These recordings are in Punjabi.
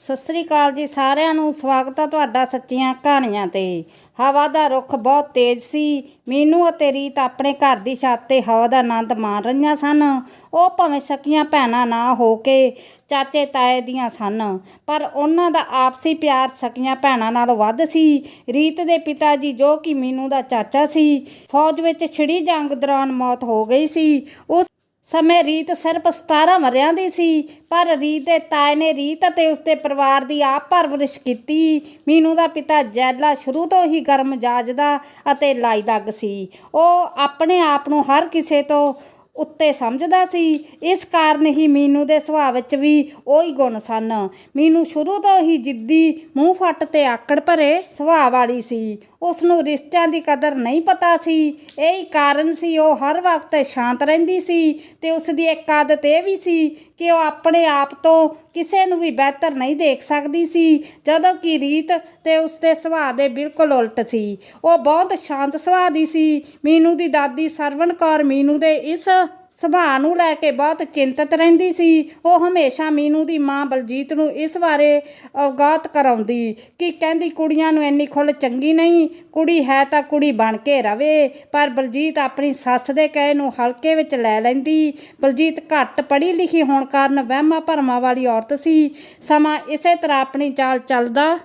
ਸਤਿ ਸ੍ਰੀ ਅਕਾਲ ਜੀ ਸਾਰਿਆਂ ਨੂੰ। ਸਵਾਗਤ ਹੈ ਤੁਹਾਡਾ ਸੱਚੀਆਂ ਕਹਾਣੀਆਂ ਤੇ। ਹਵਾ ਦਾ ਰੁੱਖ ਬਹੁਤ ਤੇਜ਼ ਸੀ। ਮੀਨੂ ਅਤੇ ਰੀਤ ਆਪਣੇ ਘਰ ਦੀ ਛੱਤ ਤੇ ਹਵਾ ਦਾ ਆਨੰਦ ਮਾਣ ਰਹੀਆਂ ਸਨ। ਉਹ ਭਾਵੇਂ ਸਕੀਆਂ ਭੈਣਾਂ ਨਾ ਹੋ ਕੇ ਚਾਚੇ ਤਾਏ ਦੀਆਂ ਸਨ, ਪਰ ਉਹਨਾਂ ਦਾ ਆਪਸੀ ਪਿਆਰ ਸਕੀਆਂ ਭੈਣਾਂ ਨਾਲੋਂ ਵੱਧ ਸੀ। ਰੀਤ ਦੇ ਪਿਤਾ ਜੀ ਜੋ ਕਿ ਮੀਨੂ ਦਾ ਚਾਚਾ ਸੀ, ਫੌਜ ਵਿੱਚ ਛਿੜੀ ਜੰਗ ਦੌਰਾਨ ਮੌਤ ਹੋ ਗਈ ਸੀ। ਉਸ ਸਮੇਂ ਰੀਤ ਸਿਰਫ 17 ਵਰਿਆਂ ਦੀ ਸੀ, ਪਰ ਰੀਤ ਦੇ ਤਾਏ ਨੇ ਰੀਤ ਅਤੇ ਉਸਦੇ ਪਰਿਵਾਰ ਦੀ ਆਪ ਪਰਵਰਿਸ਼ ਕੀਤੀ। ਮੀਨੂ ਦਾ ਪਿਤਾ ਜੈਲਾ ਸ਼ੁਰੂ ਤੋਂ ਹੀ ਗਰਮ ਮਿਜਾਜ ਦਾ ਅਤੇ ਲਾਈਲੱਗ ਸੀ। ਉਹ ਆਪਣੇ ਆਪ ਨੂੰ ਹਰ ਕਿਸੇ ਤੋਂ ਉੱਤੇ ਸਮਝਦਾ ਸੀ। ਇਸ ਕਾਰਨ ਹੀ ਮੀਨੂ ਦੇ ਸੁਭਾਅ ਵਿੱਚ ਵੀ ਉਹੀ ਗੁਣ ਸਨ। ਮੀਨੂ ਸ਼ੁਰੂ ਤੋਂ ਹੀ ਜਿੱਦੀ ਮੂੰਹ ਫੱਟ ਤੇ ਆਕੜ ਭਰੇ ਸੁਭਾਅ ਵਾਲੀ ਸੀ। ਉਸ ਨੂੰ ਰਿਸ਼ਤਿਆਂ ਦੀ ਕਦਰ ਨਹੀਂ ਪਤਾ ਸੀ। ਇਹੀ ਕਾਰਨ ਸੀ, ਉਹ ਹਰ ਵਕਤ ਸ਼ਾਂਤ ਰਹਿੰਦੀ ਸੀ ਤੇ ਉਸ ਦੀ ਇੱਕ ਆਦਤ ਇਹ ਵੀ ਸੀ ਕਿ ਉਹ ਆਪਣੇ ਆਪ ਤੋਂ ਕਿਸੇ ਨੂੰ ਵੀ ਬਿਹਤਰ ਨਹੀਂ ਦੇਖ ਸਕਦੀ ਸੀ, ਜਦੋਂ ਕਿ ਰੀਤ ਤੇ ਉਸ ਦੇ ਸੁਭਾਅ ਦੇ ਬਿਲਕੁਲ ਉਲਟ ਸੀ। ਉਹ ਬਹੁਤ ਸ਼ਾਂਤ ਸੁਭਾਅ ਦੀ ਸੀ। ਮੀਨੂ ਦੀ ਦਾਦੀ ਸਰਵਣ ਕੌਰ ਮੀਨੂ ਦੇ ਇਸ ਸੁਭਾਅ ਨੂੰ ਲੈ ਕੇ ਬਹੁਤ ਚਿੰਤਤ ਰਹਿੰਦੀ ਸੀ। ਉਹ ਹਮੇਸ਼ਾ ਮੀਨੂ ਦੀ ਮਾਂ ਬਲਜੀਤ ਨੂੰ ਇਸ ਬਾਰੇ ਅਵਗਤ ਕਰਾਉਂਦੀ ਕਿ ਕਹਿੰਦੀ ਕੁੜੀਆਂ ਨੂੰ ਇੰਨੀ ਖੁੱਲ ਚੰਗੀ ਨਹੀਂ, ਕੁੜੀ ਹੈ ਤਾਂ ਕੁੜੀ ਬਣ ਕੇ ਰਵੇ, ਪਰ ਬਲਜੀਤ ਆਪਣੀ ਸੱਸ ਦੇ ਕਹੇ ਨੂੰ ਹਲਕੇ ਵਿੱਚ ਲੈ ਲੈਂਦੀ। ਬਲਜੀਤ ਘੱਟ ਪੜ੍ਹੀ ਲਿਖੀ ਹੋਣ ਕਾਰਨ ਵਹਿਮਾਂ ਭਰਮਾਂ ਵਾਲੀ ਔਰਤ ਸੀ। ਸਮਾਂ ਇਸੇ ਤਰ੍ਹਾਂ ਆਪਣੀ ਚਾਲ ਚੱਲਦਾ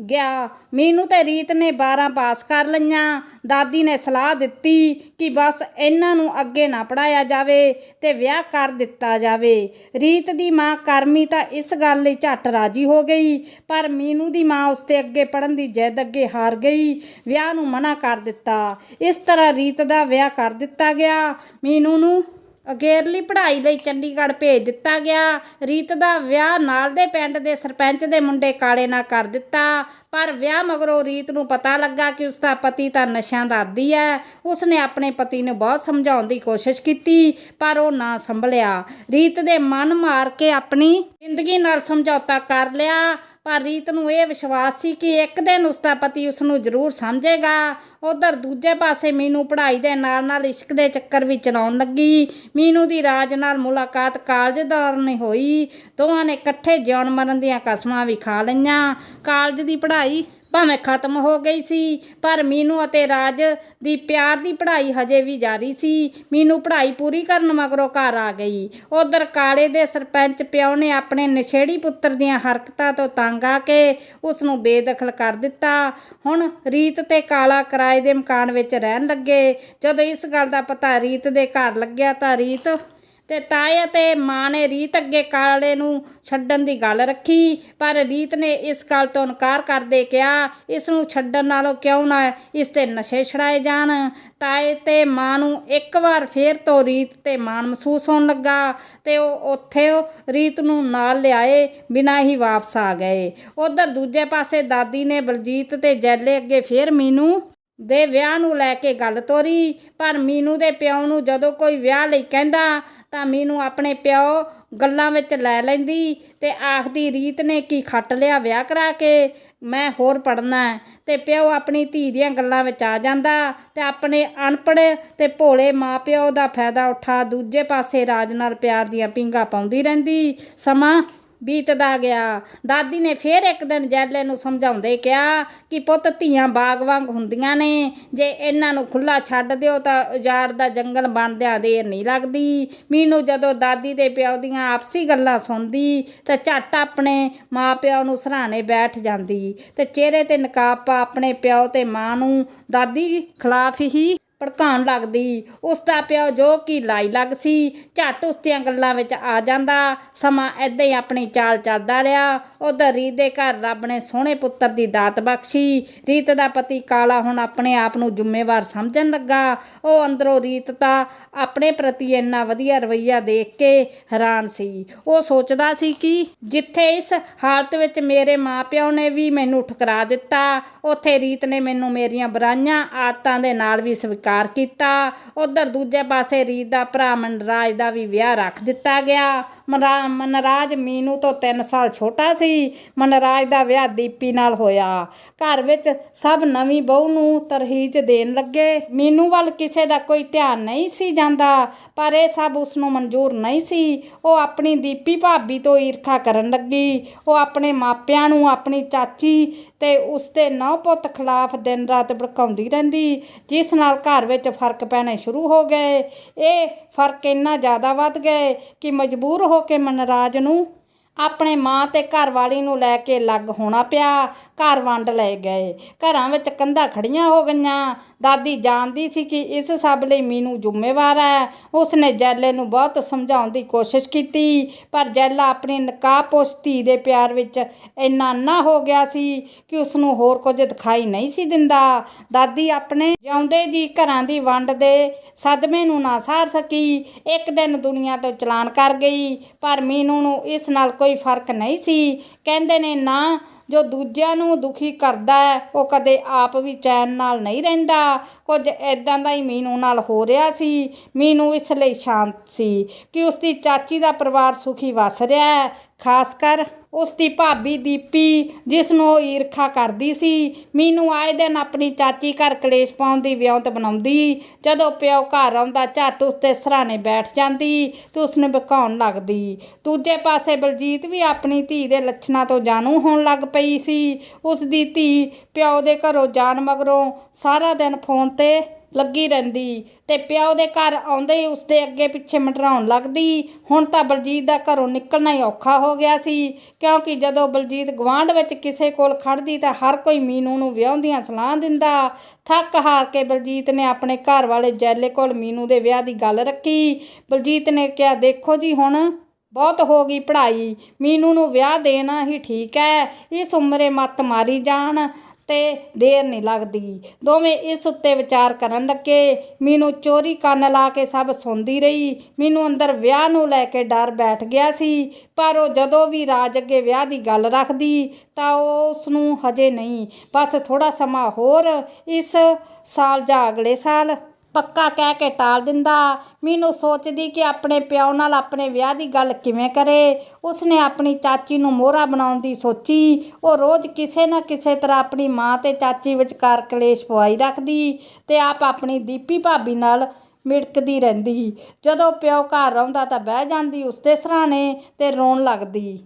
ਗਿਆ। ਮੀਨੂ ਤੇ ਰੀਤ ਨੇ 12 ਪਾਸ ਕਰ ਲਈਆਂ। ਦਾਦੀ ਨੇ ਸਲਾਹ ਦਿੱਤੀ ਕਿ ਬਸ ਇਹਨਾਂ ਨੂੰ ਅੱਗੇ ਨਾ ਪੜਾਇਆ ਜਾਵੇ ਤੇ ਵਿਆਹ ਕਰ ਦਿੱਤਾ ਜਾਵੇ। ਰੀਤ ਦੀ ਮਾਂ ਕਰਮੀ ਤਾਂ ਇਸ ਗੱਲ ਲਈ ਝੱਟ ਰਾਜੀ ਹੋ ਗਈ, ਪਰ ਮੀਨੂ ਦੀ ਮਾਂ ਉਸ ਤੇ ਅੱਗੇ ਪੜਨ ਦੀ ਜਿੱਦ ਅੱਗੇ ਹਾਰ ਗਈ, ਵਿਆਹ ਨੂੰ ਮਨਾ ਕਰ ਦਿੱਤਾ। ਇਸ ਤਰ੍ਹਾਂ ਰੀਤ ਦਾ ਵਿਆਹ ਕਰ ਦਿੱਤਾ ਗਿਆ। ਮੀਨੂ ਨੂੰ ਅਗੇਰਲੀ ਪੜ੍ਹਾਈ ਲਈ ਚੰਡੀਗੜ੍ਹ ਭੇਜ ਦਿੱਤਾ ਗਿਆ। ਰੀਤ ਦਾ ਵਿਆਹ ਨਾਲ ਦੇ ਪਿੰਡ ਦੇ ਸਰਪੰਚ ਦੇ ਮੁੰਡੇ ਕਾਲੇ ਨਾਲ ਕਰ ਦਿੱਤਾ। ਪਰ ਵਿਆਹ ਮਗਰੋਂ ਰੀਤ ਨੂੰ ਪਤਾ ਲੱਗਾ ਕਿ ਉਸ ਦਾ ਪਤੀ ਤਾਂ ਨਸ਼ਿਆਂ ਦਾ ਆਦੀ ਹੈ। ਉਸ ਨੇ ਆਪਣੇ ਪਤੀ ਨੂੰ ਬਹੁਤ ਸਮਝਾਉਣ ਦੀ ਕੋਸ਼ਿਸ਼ ਕੀਤੀ, ਪਰ ਉਹ ਨਾ ਸੰਭਲਿਆ। ਰੀਤ ਦੇ ਮਨ ਮਾਰ ਕੇ ਆਪਣੀ ਜ਼ਿੰਦਗੀ ਨਾਲ ਸਮਝੌਤਾ ਕਰ ਲਿਆ। ਪਰ ਰੀਤ ਨੂੰ ਇਹ ਵਿਸ਼ਵਾਸ ਸੀ ਕਿ ਇੱਕ ਦਿਨ ਉਸ ਦਾ ਪਤੀ ਉਸ ਨੂੰ ਜ਼ਰੂਰ ਸਮਝੇਗਾ। ਉਧਰ ਦੂਜੇ ਪਾਸੇ ਮੀਨੂ ਪੜ੍ਹਾਈ ਦੇ ਨਾਲ ਨਾਲ ਇਸ਼ਕ ਦੇ ਚੱਕਰ ਵੀ ਚਲਾਉਣ ਲੱਗੀ। ਮੀਨੂ ਦੀ ਰਾਜ ਨਾਲ ਮੁਲਾਕਾਤ ਕਾਲਜ ਦੌਰਾਨ ਹੋਈ। ਦੋਵਾਂ ਨੇ ਇਕੱਠੇ ਜਿਉਣ ਮਰਨ ਦੀਆਂ ਕਸਮਾਂ ਵੀ ਖਾ ਲਈਆਂ। ਕਾਲਜ ਦੀ ਪੜ੍ਹਾਈ ਭਾਵੇਂ ਖਤਮ ਹੋ ਗਈ ਸੀ, ਪਰ ਮੀਨੂ ਅਤੇ ਰਾਜ ਦੀ ਪਿਆਰ ਦੀ ਪੜ੍ਹਾਈ ਹਜੇ ਵੀ ਜਾਰੀ ਸੀ। ਮੀਨੂ ਪੜ੍ਹਾਈ ਪੂਰੀ ਕਰਨ ਮਗਰੋਂ ਘਰ ਆ ਗਈ। ਉਧਰ ਕਾਲੇ ਦੇ ਸਰਪੰਚ ਪਿਓ ਨੇ ਆਪਣੇ ਨਸ਼ੇੜੀ ਪੁੱਤਰ ਦੀਆਂ ਹਰਕਤਾਂ ਤੋਂ ਤੰਗ ਆ ਕੇ ਉਸ ਨੂੰ ਬੇਦਖਲ ਕਰ ਦਿੱਤਾ। ਹੁਣ ਰੀਤ ਤੇ ਕਾਲਾ ਕਿਰਾਏ ਦੇ ਮਕਾਨ ਵਿੱਚ ਰਹਿਣ ਲੱਗੇ। ਜਦੋਂ ਇਸ ਗੱਲ ਦਾ ਪਤਾ ਰੀਤ ਦੇ ਘਰ ਲੱਗਿਆ ਤਾਂ ਰੀਤ ਤੇ ਤਾਏ ਅਤੇ ਮਾਂ ਨੇ ਰੀਤ ਅੱਗੇ ਕਾਲੇ ਨੂੰ ਛੱਡਣ ਦੀ ਗੱਲ ਰੱਖੀ, ਪਰ ਰੀਤ ਨੇ ਇਸ ਗੱਲ ਤੋਂ ਇਨਕਾਰ ਕਰਦੇ ਕਿਹਾ, ਇਸ ਨੂੰ ਛੱਡਣ ਨਾਲੋਂ ਕਿਉਂ ਨਾ ਇਸ ਤੇ ਨਸ਼ੇ ਛੜਾਏ ਜਾਣ? ਤਾਏ ਤੇ ਮਾਂ ਨੂੰ ਇੱਕ ਵਾਰ ਫੇਰ ਤੋਂ ਰੀਤ ਤੇ ਮਾਣ ਮਹਿਸੂਸ ਹੋਣ ਲੱਗਾ ਤੇ ਉਹ ਉੱਥੇ ਰੀਤ ਨੂੰ ਨਾਲ ਲਿਆਏ, ਬਿਨਾਂ ਹੀ ਵਾਪਸ ਆ ਗਏ। ਉਧਰ ਦੂਜੇ ਪਾਸੇ ਦਾਦੀ ਨੇ ਬਲਜੀਤ ਤੇ ਜੈਲੇ ਅੱਗੇ ਫੇਰ ਮੀਨੂ ਦੇ ਵਿਆਹ ਨੂੰ ਲੈ ਕੇ ਗੱਲ ਤੋਰੀ, ਪਰ ਮੀਨੂ ਦੇ ਪਿਓ ਨੂੰ ਜਦੋਂ ਕੋਈ ਵਿਆਹ ਲਈ ਕਹਿੰਦਾ, ਤਾਂ ਮੀਨੂ ਆਪਣੇ ਪਿਓ ਗੱਲਾਂ ਵਿੱਚ ਲੈ ਲੈਂਦੀ ਤੇ ਆਖਦੀ, ਰੀਤ ਨੇ ਕੀ ਖੱਟ ਲਿਆ ਵਿਆਹ ਕਰਾ ਕੇ? ਮੈਂ ਹੋਰ ਪੜਨਾ ਤੇ ਪਿਓ ਆਪਣੀ ਧੀ ਦੀਆਂ ਗੱਲਾਂ ਵਿੱਚ ਆ ਜਾਂਦਾ ਤੇ ਆਪਣੇ ਅਨਪੜ੍ਹ ਤੇ ਭੋਲੇ ਮਾਪਿਓ ਦਾ ਫਾਇਦਾ ਉਠਾ ਦੂਜੇ ਪਾਸੇ ਰਾਜ ਨਾਲ ਪਿਆਰ ਦੀਆਂ ਪਿੰਗਾ ਪਾਉਂਦੀ ਰਹਿੰਦੀ। ਸਮਾਂ ਬੀਤਦਾ ਗਿਆ। ਦਾਦੀ ਨੇ ਫੇਰ ਇੱਕ ਦਿਨ ਜੈਲੇ ਨੂੰ ਸਮਝਾਉਂਦੇ ਕਿਹਾ ਕਿ ਪੁੱਤ ਧੀਆਂ ਬਾਗ ਵਾਂਗ ਹੁੰਦੀਆਂ ਨੇ। ਜੇ ਇਹਨਾਂ ਨੂੰ ਖੁੱਲਾ ਛੱਡ ਦਿਓ ਤਾਂ ਉਜਾੜ ਦਾ ਜੰਗਲ ਬਣਦਿਆਂ ਦੇਰ ਨਹੀਂ ਲੱਗਦੀ। ਮੀਨੂ ਜਦੋਂ ਦਾਦੀ ਦੇ ਪਿਓ ਦੀਆਂ ਆਪਸੀ ਗੱਲਾਂ ਸੁਣਦੀ ਤਾਂ ਝੱਟ ਆਪਣੇ ਮਾਪਿਆਂ ਨੂੰ ਸਰਾਣੇ ਬੈਠ ਜਾਂਦੀ ਤੇ ਚਿਹਰੇ ਤੇ ਨਕਾਬ ਪਾ ਆਪਣੇ ਪਿਓ ਤੇ ਮਾਂ ਨੂੰ। ਦਾਦੀ ਖਿਲਾਫ ਹੀ ਭੜਕਾਉਣ ਲੱਗਦੀ। ਉਸ ਦਾ ਪਿਓ ਜੋ ਕਿ ਲਾਈ ਲੱਗ ਸੀ, ਝੱਟ ਉਸ ਦੀਆਂ ਗੱਲਾਂ ਵਿੱਚ ਆ ਜਾਂਦਾ। ਸਮਾਂ ਐਦਾਂ ਹੀ ਆਪਣੀ ਚਾਲ ਚੱਲਦਾ ਰਿਹਾ। ਉਧਰ ਰੀਤ ਦੇ ਘਰ ਰੱਬ ਨੇ ਸੋਹਣੇ ਪੁੱਤਰ ਦੀ ਦਾਤ ਬਖਸ਼ੀ। ਰੀਤ ਦਾ ਪਤੀ ਕਾਲਾ ਹੁਣ ਆਪਣੇ ਆਪ ਨੂੰ ਜ਼ਿੰਮੇਵਾਰ ਸਮਝਣ ਲੱਗਾ। ਉਹ ਅੰਦਰੋਂ ਰੀਤ ਤਾਂ ਆਪਣੇ ਪ੍ਰਤੀ ਇੰਨਾ ਵਧੀਆ ਰਵਈਆ ਦੇਖ ਕੇ ਹੈਰਾਨ ਸੀ। ਉਹ ਸੋਚਦਾ ਸੀ ਕਿ ਜਿੱਥੇ ਇਸ ਹਾਲਤ ਵਿੱਚ ਮੇਰੇ ਮਾਪਿਆਂ ਨੇ ਵੀ ਮੈਨੂੰ ਠੁਕਰਾ ਦਿੱਤਾ, ਉੱਥੇ ਰੀਤ ਨੇ ਮੈਨੂੰ ਮੇਰੀਆਂ ਬੁਰਾਈਆਂ, ਆਦਤਾਂ ਦੇ ਨਾਲ ਵੀ ਸਵੀਕਾਰ ਇਨਕਾਰ ਕੀਤਾ। ਉਧਰ ਦੂਜੇ ਪਾਸੇ ਰੀਤ ਦਾ ਭਰਾ ਮਨਰਾਜ ਦਾ ਵੀ ਵਿਆਹ ਰੱਖ ਦਿੱਤਾ ਗਿਆ। ਮਨਰਾਜ ਮੀਨੂ ਤੋਂ 3 ਸਾਲ ਛੋਟਾ ਸੀ। ਮਨਰਾਜ ਦਾ ਵਿਆਹ ਦੀਪੀ ਨਾਲ ਹੋਇਆ। ਘਰ ਵਿੱਚ ਸਭ ਨਵੀਂ ਬਹੂ ਨੂੰ ਤਰਹੀਜ ਦੇਣ ਲੱਗੇ। ਮੀਨੂ ਵੱਲ ਕਿਸੇ ਦਾ ਕੋਈ ਧਿਆਨ ਨਹੀਂ ਸੀ ਜਾਂਦਾ, ਪਰ ਇਹ ਸਭ ਉਸ ਨੂੰ ਮਨਜ਼ੂਰ ਨਹੀਂ ਸੀ। ਉਹ ਆਪਣੀ ਦੀਪੀ ਭਾਬੀ ਤੋਂ ਈਰਖਾ ਕਰਨ ਲੱਗੀ। ਉਹ ਆਪਣੇ ਮਾਪਿਆਂ ਨੂੰ, ਆਪਣੀ ਚਾਚੀ ਤੇ ਉਸਦੇ ਨੌ ਪੁੱਤ ਖਿਲਾਫ ਦਿਨ ਰਾਤ ਭੜਕਾਉਂਦੀ ਰਹਿੰਦੀ, ਜਿਸ ਨਾਲ ਘਰ ਘਰ ਵਿੱਚ ਫ਼ਰਕ ਪੈਣੇ ਸ਼ੁਰੂ ਹੋ ਗਏ। ਇਹ ਫ਼ਰਕ ਇੰਨਾ ਜ਼ਿਆਦਾ ਵੱਧ ਗਏ ਕਿ ਮਜਬੂਰ ਹੋ ਕੇ ਮਨਰਾਜ ਨੂੰ ਆਪਣੇ ਮਾਂ ਤੇ ਘਰਵਾਲੀ ਨੂੰ ਲੈ ਕੇ ਅਲੱਗ ਹੋਣਾ ਪਿਆ। ਘਰ ਵੰਡ ਲਏ ਗਏ। ਘਰਾਂ ਵਿੱਚ ਕੰਧਾਂ ਖੜੀਆਂ ਹੋ ਗਈਆਂ। ਦਾਦੀ ਜਾਣਦੀ ਸੀ ਕਿ ਇਸ ਸਭ ਲਈ ਮੀਨੂ ਜ਼ਿੰਮੇਵਾਰ ਹੈ। ਉਸਨੇ ਜੈਲੇ ਨੂੰ ਬਹੁਤ ਸਮਝਾਉਣ ਦੀ ਕੋਸ਼ਿਸ਼ ਕੀਤੀ, ਪਰ ਜੈਲਾ ਆਪਣੀ ਨਕਾਬਪੋਸ਼ ਧੀ ਦੇ ਪਿਆਰ ਵਿੱਚ ਇੰਨਾ ਨਾ ਹੋ ਗਿਆ ਸੀ ਕਿ ਉਸ ਨੂੰ ਹੋਰ ਕੁਝ ਦਿਖਾਈ ਨਹੀਂ ਸੀ ਦਿੰਦਾ। ਦਾਦੀ ਆਪਣੇ ਜਿਉਂਦੇ ਜੀ ਘਰਾਂ ਦੀ ਵੰਡ ਦੇ ਸਦਮੇ ਨੂੰ ਨਾ ਸਾਰ ਸਕੀ। ਇੱਕ ਦਿਨ ਦੁਨੀਆ ਤੋਂ ਚਲਾਨ ਕਰ ਗਈ, ਪਰ ਮੀਨੂ ਨੂੰ ਇਸ ਨਾਲ ਕੋਈ ਫ਼ਰਕ ਨਹੀਂ ਸੀ। ਕਹਿੰਦੇ ਨੇ, ਨਾ ਜੋ ਦੂਜਿਆਂ ਨੂੰ ਦੁਖੀ ਕਰਦਾ ਹੈ, ਉਹ ਕਦੇ ਆਪ ਵੀ ਚੈਨ ਨਾਲ ਨਹੀਂ ਰਹਿੰਦਾ। ਕੁਝ ਐਦਾਂ ਦਾ ਹੀ ਮੀਨੂ ਨਾਲ ਹੋ ਰਿਹਾ ਸੀ। ਮੀਨੂ ਇਸ ਲਈ ਸ਼ਾਂਤ ਸੀ ਕਿ ਉਸ ਦੀ ਚਾਚੀ ਦਾ ਪਰਿਵਾਰ ਸੁਖੀ ਵਸ ਰਿਹਾ ਹੈ। ਖਾਸ ਕਰ ਉਸ ਦੀ ਭਾਬੀ ਦੀਪੀ, ਜਿਸ ਨੂੰ ਉਹ ਈਰਖਾ ਕਰਦੀ ਸੀ। ਮੀਨੂ ਆਏ ਦਿਨ ਆਪਣੀ ਚਾਚੀ ਘਰ ਕਲੇਸ਼ ਪਾਉਣ ਦੀ ਵਿਉਂਤ ਬਣਾਉਂਦੀ। ਜਦੋਂ ਪਿਓ ਘਰ ਆਉਂਦਾ, ਝੱਟ ਉਸ ਦੇ ਸਰਾਣੇ ਬੈਠ ਜਾਂਦੀ, ਤੇ ਉਸ ਨੂੰ ਬਕਾਉਣ ਲੱਗਦੀ। ਦੂਜੇ ਪਾਸੇ ਬਲਜੀਤ ਵੀ ਆਪਣੀ ਧੀ ਦੇ ਲੱਛਣਾਂ ਤੋਂ ਜਾਣੂ ਹੋਣ ਲੱਗ ਪਈ ਸੀ। ਉਸ ਦੀ ਧੀ ਪਿਓ ਦੇ ਘਰੋਂ ਜਾਣ ਮਗਰੋਂ ਸਾਰਾ ਦਿਨ ਫੋਨ ਤੇ ਲੱਗੀ ਰਹਿੰਦੀ। ਤੇ ਪਿਓ ਦੇ ਘਰ ਆਉਂਦੇ ਹੀ ਉਸਦੇ ਅੱਗੇ ਪਿੱਛੇ ਮੰਡਰਾਉਣ ਲੱਗਦੀ। ਹੁਣ ਤਾਂ ਬਲਜੀਤ ਦਾ ਘਰੋਂ ਨਿਕਲਣਾ ਹੀ ਔਖਾ ਹੋ ਗਿਆ ਸੀ। ਕਿਉਂਕਿ ਜਦੋਂ ਬਲਜੀਤ ਗਵਾਂਢ ਵਿੱਚ ਕਿਸੇ ਕੋਲ ਖੜਦੀ ਤਾਂ ਹਰ ਕੋਈ ਮੀਨੂ ਨੂੰ ਵਿਆਹੁਣ ਦੀਆਂ ਸਲਾਹ ਦਿੰਦਾ। ਥੱਕ ਹਾਰ ਕੇ ਬਲਜੀਤ ਨੇ ਆਪਣੇ ਘਰ ਵਾਲੇ ਜੈਲੇ ਕੋਲ ਮੀਨੂ ਦੇ ਵਿਆਹ ਦੀ ਗੱਲ ਰੱਖੀ। ਬਲਜੀਤ ਨੇ ਕਿਹਾ, ਦੇਖੋ ਜੀ, ਹੁਣ ਬਹੁਤ ਹੋ ਗਈ ਪੜ੍ਹਾਈ। ਮੀਨੂ ਨੂੰ ਵਿਆਹ ਦੇਣਾ ਹੀ ਠੀਕ ਹੈ। ਇਸ ਉਮਰੇ ਮੱਤ ਮਾਰੀ ਜਾਣ। ਤੇ ਦੇਰ ਨਹੀਂ ਲੱਗਦੀ। ਦੋਵੇਂ ਇਸ ਉੱਤੇ ਵਿਚਾਰ ਕਰਨ ਲੱਗੇ। ਮੈਨੂੰ ਚੋਰੀ ਕੰਨ ਲਾ ਕੇ ਸਭ ਸੁਣਦੀ ਰਹੀ। ਮੈਨੂੰ ਅੰਦਰ ਵਿਆਹ ਨੂੰ ਲੈ ਕੇ ਡਰ ਬੈਠ ਗਿਆ ਸੀ। ਪਰ ਉਹ ਜਦੋਂ ਵੀ ਰਾਜ ਅੱਗੇ ਵਿਆਹ ਦੀ ਗੱਲ ਰੱਖਦੀ, ਤਾਂ ਉਹ ਉਸ ਨੂੰ ਹਜੇ ਨਹੀਂ, ਬਸ ਥੋੜਾ ਸਮਾਂ ਹੋਰ ਇਸ ਸਾਲ ਜਾਂ ਅਗਲੇ ਸਾਲ। ਪੱਕਾ ਕਹਿ ਕੇ ਟਾਲ ਦਿੰਦਾ। ਮੀਨੂ ਸੋਚਦੀ ਕਿ ਆਪਣੇ ਪਿਓ ਨਾਲ ਆਪਣੇ ਵਿਆਹ ਦੀ ਗੱਲ ਕਿਵੇਂ ਕਰੇ। ਉਸਨੇ ਆਪਣੀ ਚਾਚੀ ਨੂੰ ਮੋਹਰਾ ਬਣਾਉਣ ਦੀ ਸੋਚੀ। ਉਹ ਰੋਜ਼ ਕਿਸੇ ਨਾ ਕਿਸੇ ਤਰ੍ਹਾਂ ਆਪਣੀ ਮਾਂ ਤੇ ਚਾਚੀ ਵਿਚਕਾਰ ਕਲੇਸ਼ ਪਵਾਈ ਰੱਖਦੀ ਤੇ ਆਪ ਆਪਣੀ ਦੀਪੀ ਭਾਬੀ ਨਾਲ ਮਿੜਕਦੀ ਰਹਿੰਦੀ। ਜਦੋਂ ਪਿਓ ਘਰ ਆਉਂਦਾ ਤਾਂ ਬਹਿ ਜਾਂਦੀ ਉਸਦੇ ਸਰਾਣੇ ਤੇ ਰੋਣ ਲੱਗਦੀ।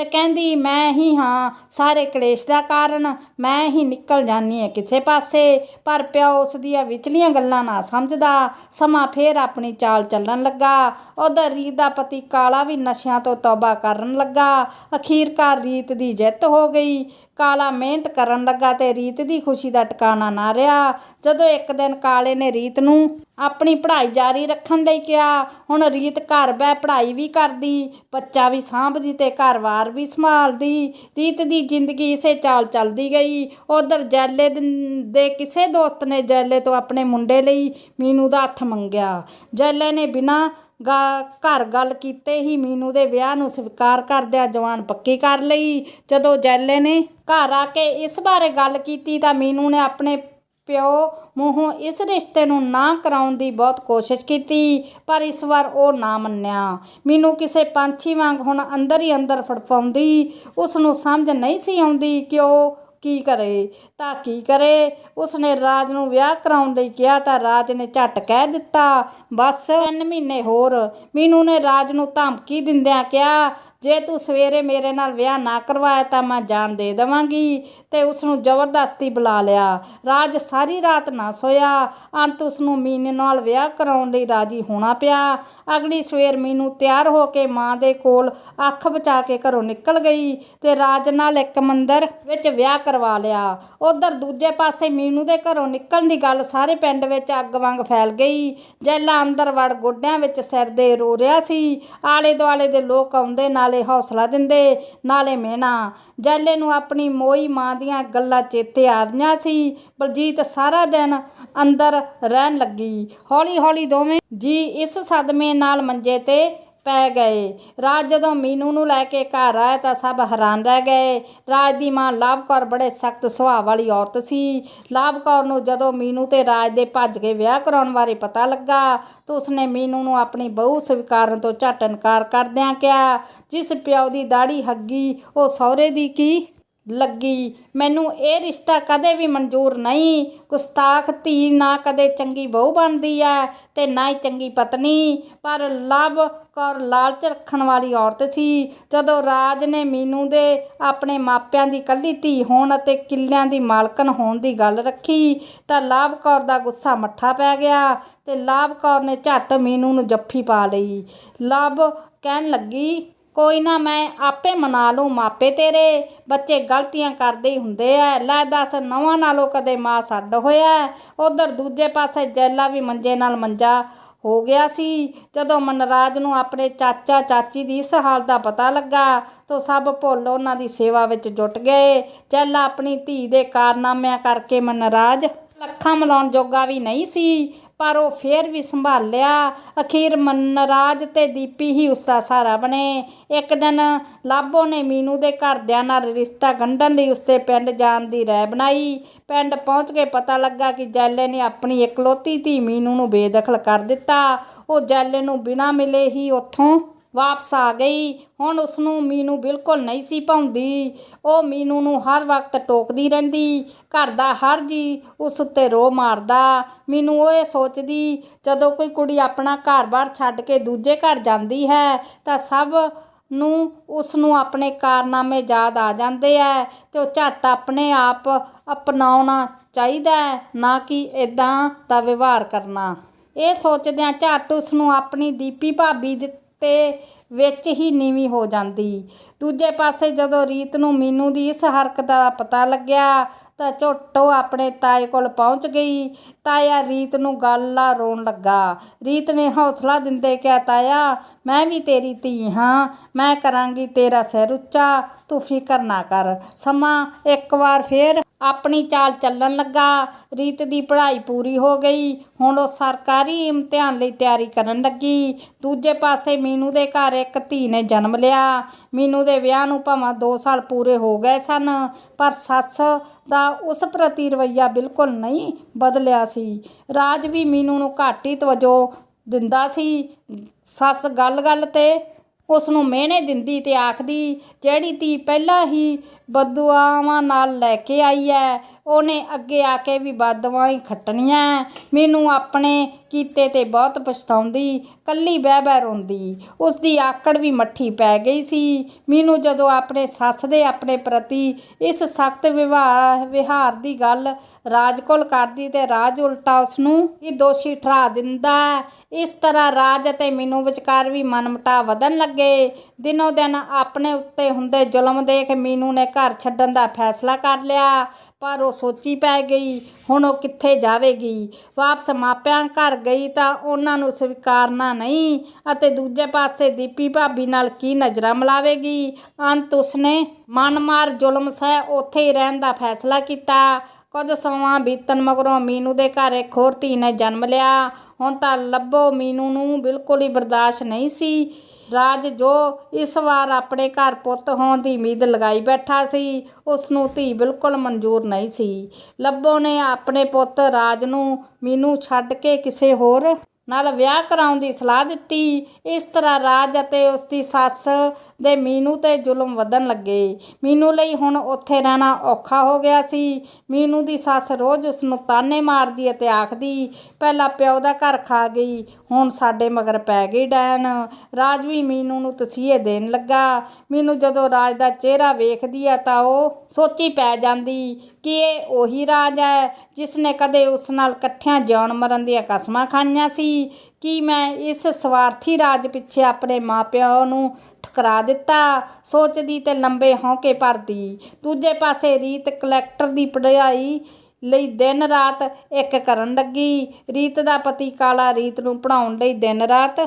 ਤੇ ਕਹਿੰਦੀ, ਮੈਂ ਹੀ ਹਾਂ ਸਾਰੇ ਕਲੇਸ਼ ਦਾ ਕਾਰਨ। ਮੈਂ ਹੀ ਨਿਕਲ ਜਾਨੀ ਹੈ ਕਿਸੇ ਪਾਸੇ। ਪਰ ਪਿਓ ਉਸ ਦੀਆਂ ਵਿਚਲੀਆਂ ਗੱਲਾਂ ਨਾ ਸਮਝਦਾ। ਸਮਾਂ ਫੇਰ ਆਪਣੀ ਚਾਲ ਚੱਲਣ ਲੱਗਾ। ਉਧਰ ਰੀਤ ਦਾ ਪਤੀ ਕਾਲਾ ਵੀ ਨਸ਼ਿਆਂ ਤੋਂ ਤੌਬਾ ਕਰਨ ਲੱਗਾ। ਅਖੀਰਕਾਰ ਰੀਤ ਦੀ ਜਿੱਤ ਹੋ ਗਈ। ਕਾਲਾ ਮਿਹਨਤ ਕਰਨ ਲੱਗਾ ਤੇ ਰੀਤ ਦੀ ਖੁਸ਼ੀ ਦਾ ਟਿਕਾਣਾ ਨਾ ਰਿਹਾ। ਜਦੋਂ ਇੱਕ ਦਿਨ ਕਾਲੇ ਨੇ ਰੀਤ ਨੂੰ ਆਪਣੀ ਪੜ੍ਹਾਈ ਜਾਰੀ ਰੱਖਣ ਲਈ ਕਿਹਾ, ਹੁਣ ਰੀਤ ਘਰ ਬਹਿ ਪੜ੍ਹਾਈ ਵੀ ਕਰਦੀ, ਬੱਚਾ ਵੀ ਸਾਂਭਦੀ ਤੇ ਘਰ-ਬਾਰ ਵੀ ਸੰਭਾਲਦੀ। ਰੀਤ ਦੀ ਜ਼ਿੰਦਗੀ ਇਸੇ ਚਾਲ ਚੱਲਦੀ ਗਈ। ਉਧਰ ਜੈਲੇ ਦੇ ਕਿਸੇ ਦੋਸਤ ਨੇ ਜੈਲੇ ਤੋਂ ਆਪਣੇ ਮੁੰਡੇ ਲਈ ਮੀਨੂ ਦਾ ਹੱਥ ਮੰਗਿਆ। ਜੈਲੇ ਨੇ ਬਿਨਾਂ ਗਾ ਘਰ ਗੱਲ ਕੀਤੇ ਹੀ ਮੀਨੂ ਦੇ ਵਿਆਹ ਨੂੰ ਸਵੀਕਾਰ ਕਰਦਿਆਂ ਜਵਾਨ ਪੱਕੀ ਕਰ ਲਈ। ਜਦੋਂ ਜੈਲੇ ਨੇ ਘਰ ਆ ਕੇ ਇਸ ਬਾਰੇ ਗੱਲ ਕੀਤੀ ਤਾਂ ਮੀਨੂ ਨੇ ਆਪਣੇ ਪਿਓ ਮੂੰਹੋਂ ਇਸ ਰਿਸ਼ਤੇ ਨੂੰ ਨਾ ਕਰਾਉਣ ਦੀ ਬਹੁਤ ਕੋਸ਼ਿਸ਼ ਕੀਤੀ, ਪਰ ਇਸ ਵਾਰ ਉਹ ਨਾ ਮੰਨਿਆ। ਮੈਨੂੰ ਕਿਸੇ ਪੰਛੀ ਵਾਂਗ ਹੁਣ ਅੰਦਰ ਹੀ ਅੰਦਰ ਫੜਫਾਉਂਦੀ। ਉਸ ਨੂੰ ਸਮਝ ਨਹੀਂ ਸੀ ਆਉਂਦੀ ਕਿ ਉਹ ਕੀ ਕਰੇ, ਤਾਂ ਕੀ ਕਰੇ? ਉਸਨੇ ਰਾਜ ਨੂੰ ਵਿਆਹ ਕਰਾਉਣ ਲਈ ਕਿਹਾ, ਤਾਂ ਰਾਜ ਨੇ ਝਟ ਕਹਿ ਦਿੱਤਾ, ਬਸ 3 ਮਹੀਨੇ ਹੋਰ, ਮੀਨੂ ਨੇ ਰਾਜ ਨੂੰ ਧਮਕੀ ਦਿੰਦਿਆਂ ਕਿਹਾ ਜੇ ਤੂੰ ਸਵੇਰੇ ਮੇਰੇ ਨਾਲ ਵਿਆਹ ਨਾ ਕਰਵਾਇਆ ਤਾਂ ਮੈਂ ਜਾਨ ਦੇ ਦੇਵਾਂਗੀ ਤੇ ਉਸ ਨੂੰ ਜ਼ਬਰਦਸਤੀ ਬੁਲਾ ਲਿਆ। ਰਾਜ ਸਾਰੀ ਰਾਤ ਨਾ ਸੋਇਆ। ਅੰਤ ਉਸ ਨੂੰ ਮੀਨੂ ਨਾਲ ਵਿਆਹ ਕਰਾਉਣ ਲਈ ਰਾਜੀ ਹੋਣਾ ਪਿਆ। ਅਗਲੀ ਸਵੇਰ ਮੀਨੂ ਤਿਆਰ ਹੋ ਕੇ ਮਾਂ ਦੇ ਕੋਲ ਅੱਖ ਬਚਾ ਕੇ ਘਰੋਂ ਨਿਕਲ ਗਈ ਤੇ ਰਾਜ ਨਾਲ ਇੱਕ ਮੰਦਰ ਵਿੱਚ ਵਿਆਹ ਕਰਵਾ ਲਿਆ। ਉਧਰ ਦੂਜੇ ਪਾਸੇ ਮੀਨੂ ਦੇ ਘਰੋਂ ਨਿਕਲਣ ਦੀ ਗੱਲ ਸਾਰੇ ਪਿੰਡ ਵਿੱਚ ਅੱਗ ਵਾਂਗ ਫੈਲ ਗਈ। ਜੈਲਾ ਅੰਦਰ ਵੜ ਗੋਡਿਆਂ ਵਿੱਚ ਸਿਰ ਦੇ ਰੋ ਰਿਹਾ ਸੀ। ਆਲੇ ਦੁਆਲੇ ਦੇ ਲੋਕ ਆਉਂਦੇ ਨਾਲ ਹੌਸਲਾ ਦਿੰਦੇ, ਨਾਲੇ ਮਿਹਣਾ। ਜੈਲੇ ਨੂੰ ਆਪਣੀ ਮੋਈ ਮਾਂ ਦੀਆਂ ਗੱਲਾਂ ਚੇਤੇ ਆ ਰਹੀਆਂ ਸੀ। ਬਲਜੀਤ ਸਾਰਾ ਦਿਨ ਅੰਦਰ ਰਹਿਣ ਲੱਗੀ। ਹੌਲੀ ਹੌਲੀ ਦੋਵੇਂ ਜੀ ਇਸ ਸਦਮੇ ਨਾਲ ਮੰਜੇ ਤੇ ਪੈ ਗਏ। ਰਾਜ ਜਦੋਂ ਮੀਨੂ ਨੂੰ ਲੈ ਕੇ ਘਰ ਆਇਆ ਤਾਂ ਸਭ ਹੈਰਾਨ ਰਹਿ ਗਏ। ਰਾਜ ਦੀ ਮਾਂ ਲਾਭ ਕੌਰ ਬੜੇ ਸਖਤ ਸੁਭਾਅ ਵਾਲੀ ਔਰਤ ਸੀ। ਲਾਭ ਕੌਰ ਨੂੰ ਜਦੋਂ ਮੀਨੂ ਤੇ ਰਾਜ ਦੇ ਭੱਜ ਕੇ ਵਿਆਹ ਕਰਾਉਣ ਬਾਰੇ ਪਤਾ ਲੱਗਾ ਤਾਂ ਉਸਨੇ ਮੀਨੂ ਨੂੰ ਆਪਣੀ ਬਹੂ ਸਵੀਕਾਰਨ ਤੋਂ ਝਟ ਇਨਕਾਰ ਕਰਦਿਆਂ ਕਿਹਾ, ਜਿਸ ਪਿਓ ਦੀ ਦਾੜੀ ਹੱਗੀ, ਉਹ ਸਹੁਰੇ ਦੀ ਕੀ? ਲੱਗੀ। ਮੈਨੂੰ ਇਹ ਰਿਸ਼ਤਾ ਕਦੇ ਵੀ ਮਨਜ਼ੂਰ ਨਹੀਂ। ਗੁਸਤਾਖ ਧੀ ਨਾ ਕਦੇ ਚੰਗੀ ਬਹੂ ਬਣਦੀ ਹੈ ਤੇ ਨਾ ਹੀ ਚੰਗੀ ਪਤਨੀ। ਪਰ ਲਵ ਕੌਰ ਲਾਲਚ ਰੱਖਣ ਵਾਲੀ ਔਰਤ ਸੀ। ਜਦੋਂ ਰਾਜ ਨੇ ਮੀਨੂ ਦੇ ਆਪਣੇ ਮਾਪਿਆਂ ਦੀ ਕੱਲੀ ਧੀ ਹੋਣ ਅਤੇ ਕਿੱਲਿਆਂ ਦੀ ਮਾਲਕਨ ਹੋਣ ਦੀ ਗੱਲ ਰੱਖੀ, ਤਾਂ ਲਾਭ ਕੌਰ ਦਾ ਗੁੱਸਾ ਮੱਠਾ ਪੈ ਗਿਆ ਤੇ ਲਾਭ ਕੌਰ ਨੇ ਝੱਟ ਮੀਨੂ ਨੂੰ ਜੱਫੀ ਪਾ ਲਈ। ਲਵ ਕਹਿਣ ਲੱਗੀ ਕੋਈ ਨਾ ਮੈਂ ਆਪੇ ਮਨਾ ਲੂੰ ਮਾਪੇ ਤੇਰੇ। ਬੱਚੇ ਗਲਤੀਆਂ ਕਰਦੇ ਹੀ ਹੁੰਦੇ ਐ ਲੈ ਦੱਸ, ਨਵਾਂ ਨਾਲੋਂ ਕਦੇ ਮਾਂ ਛੱਡ ਹੋਇਆ ਉਧਰ ਦੂਜੇ ਪਾਸੇ ਜੈਲਾ ਵੀ ਮੰਜੇ ਨਾਲ ਮੰਜਾ ਹੋ ਗਿਆ ਸੀ। ਜਦੋਂ ਮਨਰਾਜ ਨੂੰ ਆਪਣੇ ਚਾਚਾ ਚਾਚੀ ਦੀ ਇਸ ਹਾਲ ਦਾ ਪਤਾ ਲੱਗਾ, ਤਾਂ ਸਭ ਭੁੱਲ ਉਹਨਾਂ ਦੀ ਸੇਵਾ ਵਿੱਚ ਜੁਟ ਗਏ। ਜੈਲਾ ਆਪਣੀ ਧੀ ਦੇ ਕਾਰਨਾਮਿਆਂ ਕਰਕੇ ਮਨਰਾਜ ਲੱਖਾਂ ਮਿਲਾਉਣ ਜੋਗਾ ਵੀ ਨਹੀਂ ਸੀ। ਪਰ ਉਹ ਫੇਰ ਵੀ ਸੰਭਾਲਿਆ। ਅਖੀਰ ਮਨਰਾਜ ਤੇ ਦੀਪੀ ਹੀ ਉਸ ਦਾ ਸਹਾਰਾ ਬਣੇ। ਇੱਕ ਦਿਨ ਲਾਬੋ ਨੇ ਮੀਨੂ ਦੇ ਘਰਦਿਆਂ ਨਾਲ ਰਿਸ਼ਤਾ ਗੰਢਣ ਲਈ ਉਸਦੇ ਪਿੰਡ ਜਾਣ ਦੀ ਰਾਏ ਬਣਾਈ। ਪਿੰਡ ਪਹੁੰਚ ਕੇ ਪਤਾ ਲੱਗਾ ਕਿ ਜੈਲੇ ਨੇ ਆਪਣੀ ਇਕਲੌਤੀ ਧੀ ਮੀਨੂ ਨੂੰ ਬੇਦਖਲ ਕਰ ਦਿੱਤਾ। ਉਹ ਜੈਲੇ ਨੂੰ ਬਿਨਾਂ ਮਿਲੇ ਹੀ ਉੱਥੋਂ ਵਾਪਸ ਆ ਗਈ। ਹੁਣ ਉਸ ਨੂੰ ਮੀਨੂ ਬਿਲਕੁਲ ਨਹੀਂ ਸੀ ਭਾਉਂਦੀ। ਉਹ ਮੀਨੂ ਨੂੰ ਹਰ ਵਕਤ ਟੋਕਦੀ ਰਹਿੰਦੀ। ਘਰ ਦਾ ਹਰ ਜੀ ਉਸ ਉੱਤੇ ਰੋ ਮਾਰਦਾ। ਮੈਨੂੰ ਉਹ ਇਹ ਸੋਚਦੀ, ਜਦੋਂ ਕੋਈ ਕੁੜੀ ਆਪਣਾ ਘਰ-ਬਾਰ ਛੱਡ ਕੇ ਦੂਜੇ ਘਰ ਜਾਂਦੀ ਹੈ, ਤਾਂ ਸਭ ਨੂੰ ਉਸ ਨੂੰ ਆਪਣੇ ਕਾਰਨਾਮੇ ਯਾਦ ਆ ਜਾਂਦੇ ਐ ਤੇ ਉਹ ਝੱਟ ਆਪਣੇ ਆਪ ਅਪਣਾਉਣਾ ਚਾਹੀਦਾ ਨਾ ਕਿ ਇਦਾਂ ਦਾ ਵਿਵਹਾਰ ਕਰਨਾ। ਇਹ ਸੋਚਦਿਆਂ ਝੱਟ ਉਸ ਨੂੰ ਆਪਣੀ ਦੀਪੀ ਭਾਬੀ ਦੇ ਵਿੱਚ ਹੀ ਨੀਵੀਂ ਹੋ ਜਾਂਦੀ। ਦੂਜੇ ਪਾਸੇ ਜਦੋਂ ਰੀਤ ਨੂੰ ਮੀਨੂ ਦੀ ਇਸ ਹਰਕਤ ਦਾ ਪਤਾ ਲੱਗਿਆ ਤਾਂ ਝੋਟੋ ਆਪਣੇ ਤਾਏ ਕੋਲ ਪਹੁੰਚ ਗਈ। ਤਾਇਆ ਰੀਤ ਨੂੰ ਗੱਲਾਂ ਰੋਣ ਲੱਗਾ। ਰੀਤ ਨੇ ਹੌਸਲਾ ਦਿੰਦੇ ਕਿਹਾ, ਤਾਇਆ, ਮੈਂ ਵੀ ਤੇਰੀ ਧੀ ਹਾਂ। ਮੈਂ ਕਰਾਂਗੀ ਤੇਰਾ ਸਿਰ ਉੱਚਾ। ਤੂੰ ਫਿਕਰ ਨਾ ਕਰ। ਸਮਾਂ ਇੱਕ ਵਾਰ ਫੇਰ ਆਪਣੀ ਚਾਲ ਚੱਲਣ ਲੱਗਾ। ਰੀਤ ਦੀ ਪੜ੍ਹਾਈ ਪੂਰੀ ਹੋ ਗਈ। ਹੁਣ ਉਹ ਸਰਕਾਰੀ ਇਮਤਿਹਾਨ ਲਈ ਤਿਆਰੀ ਕਰਨ ਲੱਗੀ। ਦੂਜੇ ਪਾਸੇ ਮੀਨੂ ਦੇ ਘਰ ਇੱਕ ਧੀ ਨੇ ਜਨਮ ਲਿਆ। ਮੀਨੂ ਦੇ ਵਿਆਹ ਨੂੰ ਭਾਵੇਂ 2 ਸਾਲ ਪੂਰੇ ਹੋ ਗਏ ਸਨ, ਪਰ ਸੱਸ ਦਾ ਉਸ ਪ੍ਰਤੀ ਰਵੱਈਆ ਬਿਲਕੁਲ ਨਹੀਂ ਬਦਲਿਆ ਸੀ। ਰਾਜ ਵੀ ਮੀਨੂ ਨੂੰ ਘੱਟ ਹੀ ਤਵਜੋ ਦਿੰਦਾ ਸੀ। ਸੱਸ ਗੱਲ-ਗੱਲ ਤੇ ਉਸ ਨੂੰ ਮਿਹਣੇ ਦਿੰਦੀ ਤੇ ਆਖਦੀ, ਜਿਹੜੀ ਧੀ ਪਹਿਲਾਂ ਹੀ ਬਦਦੁਆਵਾਂ ਨਾਲ ਲੈ ਕੇ ਆਈ ਹੈ ਉਹਨੇ ਅੱਗੇ ਆ ਕੇ ਵੀ ਬਦਦੁਆਵਾਂ ਹੀ ਖੱਟਣੀਆਂ ਮੈਨੂੰ ਆਪਣੇ ਕੀਤੇ ਤੇ ਬਹੁਤ ਪਛਤਾਉਂਦੀ, ਕੱਲੀ ਬਹਿ ਬਹਿ ਰੋਂਦੀ। ਉਸ ਦੀ ਆਕੜ ਵੀ ਮੱਠੀ ਪੈ ਗਈ ਸੀ। ਮੈਨੂੰ ਜਦੋਂ ਆਪਣੇ ਸੱਸ ਦੇ ਆਪਣੇ ਪ੍ਰਤੀ ਇਸ ਸਖਤ ਵਿਵਹਾਰ ਵਿਹਾਰ ਦੀ ਗੱਲ ਰਾਜ ਕੋਲ ਕਰਦੀ ਤੇ ਰਾਜ ਉਲਟਾ ਉਸ ਨੂੰ ਹੀ ਦੋਸ਼ੀ ਠਹਿਰਾ ਦਿੰਦਾ ਇਸ ਤਰ੍ਹਾਂ ਰਾਜ ਅਤੇ ਮੈਨੂੰ ਵਿਚਕਾਰ ਵੀ ਮਨਮਟਾ ਵਧਣ ਲੱਗੇ। ਦਿਨੋ ਦਿਨ ਆਪਣੇ ਉੱਤੇ ਹੁੰਦੇ ਜ਼ੁਲਮ ਦੇਖ ਮੀਨੂ ਨੇ ਘਰ ਛੱਡਣ ਦਾ ਫੈਸਲਾ ਕਰ ਲਿਆ, ਪਰ ਉਹ ਸੋਚੀ ਪੈ ਗਈ, ਹੁਣ ਉਹ ਕਿੱਥੇ ਜਾਵੇਗੀ? ਵਾਪਸ ਮਾਪਿਆਂ ਘਰ ਗਈ ਤਾਂ ਉਹਨਾਂ ਨੂੰ ਸਵੀਕਾਰਨਾ ਨਹੀਂ ਅਤੇ ਦੂਜੇ ਪਾਸੇ ਦੀਪੀ ਭਾਬੀ ਨਾਲ ਕੀ ਨਜ਼ਰਾਂ ਮਿਲਾਵੇਗੀ? ਅੰਤ ਉਸਨੇ ਮਨਮਾਰ ਜ਼ੁਲਮ ਸਹਿ ਉੱਥੇ ਹੀ ਰਹਿਣ ਦਾ ਫੈਸਲਾ ਕੀਤਾ। ਕੁਝ ਸਮਾਂ ਬੀਤਣ ਮਗਰੋਂ ਮੀਨੂ ਦੇ ਘਰ ਇੱਕ ਹੋਰ ਧੀ ਨੇ ਜਨਮ ਲਿਆ। ਹੁਣ ਤਾਂ ਲੱਭੋ ਮੀਨੂ ਨੂੰ, ਬਿਲਕੁਲ ਹੀ ਬਰਦਾਸ਼ਤ ਨਹੀਂ ਸੀ। ਰਾਜ ਜੋ ਇਸ ਵਾਰ ਆਪਣੇ ਘਰ ਪੁੱਤ ਹੋਣ ਦੀ ਉਮੀਦ ਲਗਾਈ ਬੈਠਾ ਸੀ ਉਸ ਨੂੰ ਧੀ ਬਿਲਕੁਲ ਮਨਜ਼ੂਰ ਨਹੀਂ ਸੀ। ਲੱਭੋ ਨੇ ਆਪਣੇ ਪੁੱਤ ਰਾਜ ਨੂੰ ਮੀਨੂ ਛੱਡ ਕੇ ਕਿਸੇ ਹੋਰ ਨਾਲ ਵਿਆਹ ਕਰਾਉਣ ਦੀ ਸਲਾਹ ਦਿੱਤੀ। ਇਸ ਤਰ੍ਹਾਂ ਰਾਜ ਅਤੇ ਉਸ ਦੀ ਸੱਸ ਦੇ ਮੀਨੂ ਤੇ ਜ਼ੁਲਮ ਵਧਣ ਲੱਗੇ। ਮੀਨੂ ਲਈ ਹੁਣ ਉੱਥੇ ਰਹਿਣਾ ਔਖਾ ਹੋ ਗਿਆ ਸੀ। ਮੀਨੂ ਦੀ ਸੱਸ ਰੋਜ਼ ਉਸ ਨੂੰ ਤਾਨੇ ਮਾਰਦੀ ਅਤੇ ਆਖਦੀ, ਪਹਿਲਾਂ ਪਿਓ ਦਾ ਘਰ ਖਾ ਗਈ, ਹੁਣ ਸਾਡੇ ਮਗਰ ਪੈ ਗਈ ਡੈਣ। ਰਾਜ ਵੀ ਮੀਨੂ ਨੂੰ ਤਸੀਹੇ ਦੇਣ ਲੱਗਾ। ਮੀਨੂ ਜਦੋਂ ਰਾਜ ਦਾ ਚਿਹਰਾ ਵੇਖਦੀ ਹੈ ਤਾਂ ਉਹ ਸੋਚੀ ਪੈ ਜਾਂਦੀ ਕਿ ਇਹ ਉਹੀ ਰਾਜ ਹੈ ਜਿਸ ਨੇ ਕਦੇ ਉਸ ਨਾਲ ਇਕੱਠਿਆਂ ਜਿਉਣ ਮਰਨ ਦੀਆਂ ਕਸਮਾਂ ਖਾਈਆਂ ਸੀ। ਕਿ ਮੈਂ ਇਸ ਸਵਾਰਥੀ ਰਾਜ ਪਿੱਛੇ ਆਪਣੇ ਮਾਪਿਆਂ ਨੂੰ ਠੁਕਰਾ ਦਿੱਤਾ। ਸੋਚਦੀ ਤੇ ਲੰਬੇ ਹੌਂਕੇ ਭਰਦੀ। ਦੂਜੇ ਪਾਸੇ ਰੀਤ ਕਲੈਕਟਰ ਦੀ ਪੜ੍ਹਾਈ ਲਈ ਦਿਨ ਰਾਤ ਇੱਕ ਕਰਨ ਲੱਗੀ। ਰੀਤ ਦਾ ਪਤੀ ਕਾਲਾ ਰੀਤ ਨੂੰ ਪੜ੍ਹਾਉਣ ਲਈ ਦਿਨ ਰਾਤ